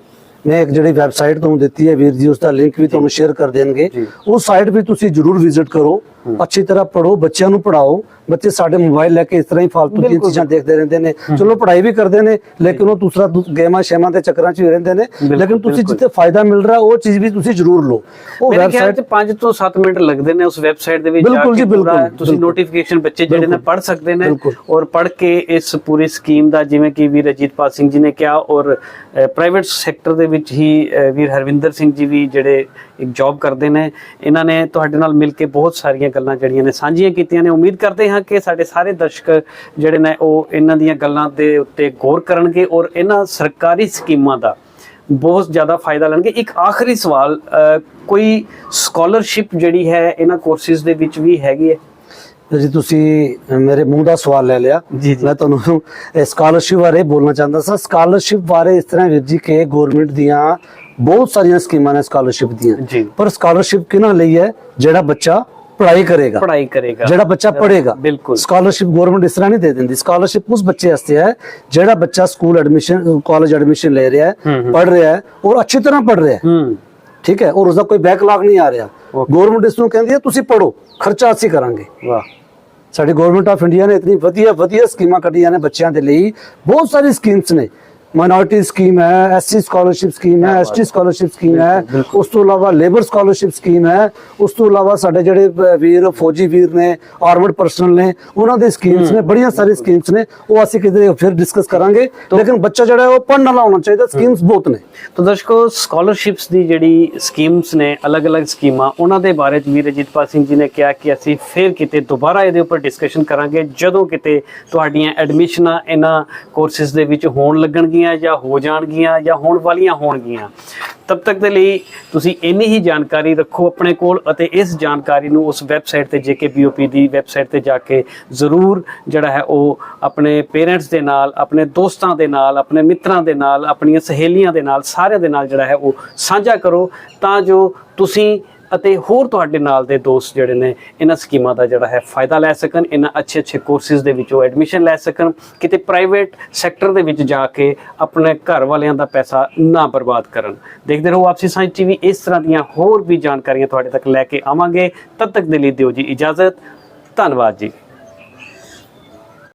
ਮੈਂ ਇੱਕ ਜਿਹੜੀ ਵੈਬਸਾਈਟ ਤੁਹਾਨੂੰ ਦਿੱਤੀ ਹੈ ਵੀਰ ਜੀ ਉਸ ਦਾ ਲਿੰਕ ਵੀ ਤੁਹਾਨੂੰ ਸ਼ੇਅਰ ਕਰ ਦੇਣਗੇ। ਉਸ ਸਾਈਟ ਵੀ ਤੁਸੀਂ ਜਰੂਰ ਵਿਜ਼ਿਟ ਕਰੋ। ਅੱਛੀ ਤਰ੍ਹਾਂ ਪੜੋ ਬੱਚਿਆਂ ਨੂੰ ਪੜਾਓ ਬੱਚੇ ਸਾਡੇ ਮੋਬਾਈਲ ਲੈ ਕੇ ਇਸ ਤਰ੍ਹਾਂ ਹੀ ਫालतू ਦੀਆਂ। ਚੀਜ਼ਾਂ ਦੇਖਦੇ ਰਹਿੰਦੇ ਨੇ ਚਲੋ ਪੜ੍ਹਾਈ ਵੀ ਕਰਦੇ ਨੇ ਲੇਕਿਨ ਉਹ ਦੂਸਰਾ ਗੇਮਾਂ ਸ਼ੇਮਾਂ ਦੇ ਚੱਕਰਾਂ 'ਚ ਵੀ ਰਹਿੰਦੇ ਨੇ ਲੇਕਿਨ ਤੁਸੀਂ। ਜਿੱਥੇ ਫਾਇਦਾ ਮਿਲ ਰਿਹਾ ਉਹ ਚੀਜ਼ ਵੀ ਤੁਸੀਂ ਜਰੂਰ ਲਓ ਉਹ ਵੈਬਸਾਈਟ ਚ 5 ਤੋਂ 7 ਮਿੰਟ ਲੱਗਦੇ ਨੇ ਉਸ ਵੈਬਸਾਈਟ ਦੇ ਵਿੱਚ ਜਾ ਬਿਲਕੁਲ ਕੇ ਜੀ, ਬਿਲਕੁਲ, ਤੁਸੀਂ। ਨੋਟੀਫਿਕੇਸ਼ਨ ਬੱਚੇ ਜਿਹੜੇ ਨੇ। ਪੜ੍ਹ ਸਕਦੇ ਨੇ। ਔਰ ਪੜ੍ਹ ਕੇ ਇਸ ਪੂਰੀ ਸਕੀਮ ਦਾ ਜਿਵੇਂ ਕਿ ਵੀਰ ਅਜੀਤਪਾਲ ਸਿੰਘ ਜੀ ਨੇ ਕਿਹਾ ਔਰ ਪ੍ਰਾਈਵੇਟ ਸੈਕਟਰ ਦੇ ਵਿੱਚ ਹੀ ਵੀਰ ਹਰਵਿੰਦਰ ਸਿੰਘ ਜੀ ਵੀ ਜਿਹੜੇ ਇੱਕ ਜੌਬ ਕਰਦੇ ਨੇ, ਇਹਨਾਂ ਨੇ ਤੁਹਾਡੇ ਨਾਲ ਮਿਲ ਕੇ ਬਹੁਤ ਸਾਰੀਆਂ ਗੱਲਾਂ ਜਿਹੜੀਆਂ ਨੇ ਸਾਂਝੀਆਂ ਕੀਤੀਆਂ ਨੇ। ਉਮੀਦ ਕਰਦੇ ਹਾਂ ਕਿ ਸਾਡੇ ਸਾਰੇ ਦਰਸ਼ਕ ਜਿਹੜੇ ਨੇ, ਉਹ ਇਹਨਾਂ ਦੀਆਂ ਗੱਲਾਂ ਦੇ ਉੱਤੇ ਗੌਰ ਕਰਨਗੇ ਔਰ ਇਹਨਾਂ ਸਰਕਾਰੀ ਸਕੀਮਾਂ ਦਾ ਬਹੁਤ ਜ਼ਿਆਦਾ ਫਾਇਦਾ ਲੈਣਗੇ। ਇੱਕ ਆਖਰੀ ਸਵਾਲ ਕੋਈ ਸਕਾਲਰਸ਼ਿਪ ਜਿਹੜੀ ਹੈ, ਇਹਨਾਂ ਕੋਰਸਿਸ ਦੇ ਵਿੱਚ ਵੀ ਹੈਗੀ ਹੈ? ਜੀ ਤੁਸੀਂ ਮੇਰੇ ਮੂੰਹ ਦਾ ਸਵਾਲ ਲੈ ਲਿਆ। ਮੈਂ ਤੁਹਾਨੂੰ ਸਕਾਲਰਸ਼ਿਪ ਬਾਰੇ ਬੋਲਣਾ ਚਾਹੁੰਦਾ ਸਾਂ। ਸਕਾਲਰਸ਼ਿਪ ਬਾਰੇ ਇਸ ਤਰ੍ਹਾਂ ਵੀਰ ਜੀ ਕਿ ਗਵਰਨਮੈਂਟ ਦੀਆਂ ਬਹੁਤ ਸਾਰੀਆਂ ਸਕੀਮਾਂ ਨੇ ਸਕਾਲਰਸ਼ਿਪ ਦੀਆਂ। ਪਰ ਸਕਾਲਰਸ਼ਿਪ ਕਿਹਨਾਂ ਲਈ ਹੈ? ਜਿਹੜਾ ਬੱਚਾ ਪੜ੍ਹਾਈ ਕਰੇਗਾ। ਪੜ੍ਹਾਈ ਕਰੇਗਾ। ਜਿਹੜਾ ਬੱਚਾ ਪੜ੍ਹੇਗਾ। ਬਿਲਕੁਲ। ਸਕਾਲਰਸ਼ਿਪ ਗਵਰਨਮੈਂਟ ਇਸ ਤਰ੍ਹਾਂ ਨਹੀਂ ਦੇ ਦਿੰਦੀ। ਸਕਾਲਰਸ਼ਿਪ ਉਸ ਬੱਚੇ ਵਾਸਤੇ ਹੈ ਜਿਹੜਾ ਬੱਚਾ ਸਕੂਲ ਐਡਮਿਸ਼ਨ ਕਾਲਜ ਐਡਮਿਸ਼ਨ ਲੈ ਰਿਹਾ ਹੂੰ। ਪੜ੍ਹ ਰਿਹਾ ਹੈ ਔਰ ਅੱਛੀ ਤਰ੍ਹਾਂ ਪੜ੍ਹ ਰਿਹਾ ਹੈ। ਠੀਕ ਹੈ ਔਰ ਉਸਦਾ ਕੋਈ ਬੈਕਲੌਗ ਨਹੀਂ ਆ ਰਿਹਾ. ਗਵਰਨਮੈਂਟ ਇਸ ਨੂੰ ਕਹਿੰਦੀ ਹੈ ਤੁਸੀਂ ਪੜੋ ਖਰਚਾ ਅਸੀਂ ਕਰਾਂਗੇ। ਵਾਹ। ਸਾਡੀ ਗਵਰਨਮੈਂਟ ਆਫ ਇੰਡੀਆ ਨੇ ਇਤਨੀ ਵਧੀਆ ਵਧੀਆ ਸਕੀਮਾਂ ਕੱਢੀਆਂ ਨੇ ਬੱਚਿਆਂ ਦੇ ਲਈ। ਬਹੁਤ ਸਾਰੀ ਸਕੀਮਸ ਨੇ। ਮਾਈਨੋਰਿਟੀ ਸਕੀਮ ਹੈ ਐਸਸੀ ਸਕਾਲਰਸ਼ਿਪ ਸਕੀਮ ਹੈ ਐਸਟੀ ਸਕਾਲਰਸ਼ਿਪ ਸਕੀਮ ਹੈ ਉਸ ਤੋਂ ਇਲਾਵਾ ਲੇਬਰ ਸਕਾਲਰਸ਼ਿਪ ਸਕੀਮ ਹੈ ਉਸ ਤੋਂ ਇਲਾਵਾ ਸਾਡੇ ਜਿਹੜੇ ਵੀਰ ਫੌਜੀ ਵੀਰ ਨੇ ਆਰਮਡ ਪਰਸਨਲ ਨੇ ਉਹਨਾਂ ਦੇ ਸਕੀਮਸ ਨੇ ਬੜੀਆਂ ਸਾਰੀ ਸਕੀਮਸ ਨੇ ਉਹ ਅਸੀਂ ਕਿਤੇ ਫਿਰ ਡਿਸਕਸ ਕਰਾਂਗੇ ਲੇਕਿਨ ਬੱਚਾ ਜਿਹੜਾ ਉਹ ਪੜ੍ਹਨ ਵਾਲਾ ਹੋਣਾ ਚਾਹੀਦਾ ਸਕੀਮਸ ਬਹੁਤ ਨੇ ਤੋ ਦਰਸ਼ਕੋ ਸਕਾਲਰਸ਼ਿਪਸ ਦੀ ਜਿਹੜੀ ਸਕੀਮਸ ਨੇ ਅਲੱਗ-ਅਲੱਗ ਸਕੀਮਾਂ ਉਹਨਾਂ ਦੇ ਬਾਰੇ ਚ ਵੀਰ ਅਜੀਤਪਾਲ ਸਿੰਘ ਜੀ ਨੇ ਕਿਹਾ ਕਿ ਅਸੀਂ ਫਿਰ ਕਿਤੇ ਦੁਬਾਰਾ ਇਹਦੇ ਉੱਪਰ ਡਿਸਕਸ਼ਨ ਕਰਾਂਗੇ ਜਦੋਂ ਕਿਤੇ ਤੁਹਾਡੀਆਂ ਐਡਮਿਸ਼ਨਾਂ ਇਹਨਾਂ ਕੋਰਸਿਸ ਦੇ ਵਿੱਚ ਹੋਣ ਲੱਗਣਗੀਆਂ ਜਾਂ ਹੋ ਜਾਣਗੀਆਂ ਜਾਂ ਹੋਣ ਵਾਲੀਆਂ ਹੋਣਗੀਆਂ। ਤਬ ਤੱਕ ਦੇ ਲਈ ਤੁਸੀਂ ਇੰਨੀ ਹੀ ਜਾਣਕਾਰੀ ਰੱਖੋ ਆਪਣੇ ਕੋਲ ਅਤੇ ਇਸ ਜਾਣਕਾਰੀ ਨੂੰ ਉਸ ਵੈਬਸਾਈਟ ਤੇ ਜੇਕੇਬੀਓਪੀ ਦੀ ਵੈਬਸਾਈਟ ਤੇ ਜਾ ਕੇ ਜ਼ਰੂਰ ਜਿਹੜਾ ਹੈ ਉਹ ਆਪਣੇ ਪੇਰੈਂਟਸ ਦੇ ਨਾਲ, ਆਪਣੇ ਦੋਸਤਾਂ ਦੇ ਨਾਲ, ਆਪਣੇ ਮਿੱਤਰਾਂ ਦੇ ਨਾਲ, ਆਪਣੀਆਂ ਸਹੇਲੀਆਂ ਦੇ ਨਾਲ, ਸਾਰਿਆਂ ਦੇ ਨਾਲ ਜਿਹੜਾ ਹੈ ਉਹ ਸਾਂਝਾ ਕਰੋ ਤਾਂ ਜੋ ਤੁਸੀਂ ਅਤੇ ਹੋਰ ਤੁਹਾਡੇ ਨਾਲ ਦੇ ਦੋਸਤ ਜਿਹੜੇ ਨੇ, ਇਹਨਾਂ ਸਕੀਮਾਂ ਦਾ ਜਿਹੜਾ ਹੈ ਫਾਇਦਾ ਲੈ ਸਕਣ, ਇਹਨਾਂ ਅੱਛੇ ਅੱਛੇ ਕੋਰਸਿਸ ਦੇ ਵਿੱਚੋਂ ਐਡਮਿਸ਼ਨ ਲੈ ਸਕਣ, ਕਿਤੇ ਪ੍ਰਾਈਵੇਟ ਸੈਕਟਰ ਦੇ ਵਿੱਚ ਜਾ ਕੇ ਆਪਣੇ ਘਰ ਵਾਲਿਆਂ ਦਾ ਪੈਸਾ ਨਾ ਬਰਬਾਦ ਕਰਨ। ਦੇਖਦੇ ਰਹੋ ਆਪਸੀ ਸਾਇੰਸ ਟੀਵੀ, ਇਸ ਤਰ੍ਹਾਂ ਦੀਆਂ ਹੋਰ ਵੀ ਜਾਣਕਾਰੀਆਂ ਤੁਹਾਡੇ ਤੱਕ ਲੈ ਕੇ ਆਵਾਂਗੇ। ਤਦ ਤੱਕ ਦੇ ਲਈ ਦਿਓ ਜੀ ਇਜਾਜ਼ਤ। ਧੰਨਵਾਦ ਜੀ।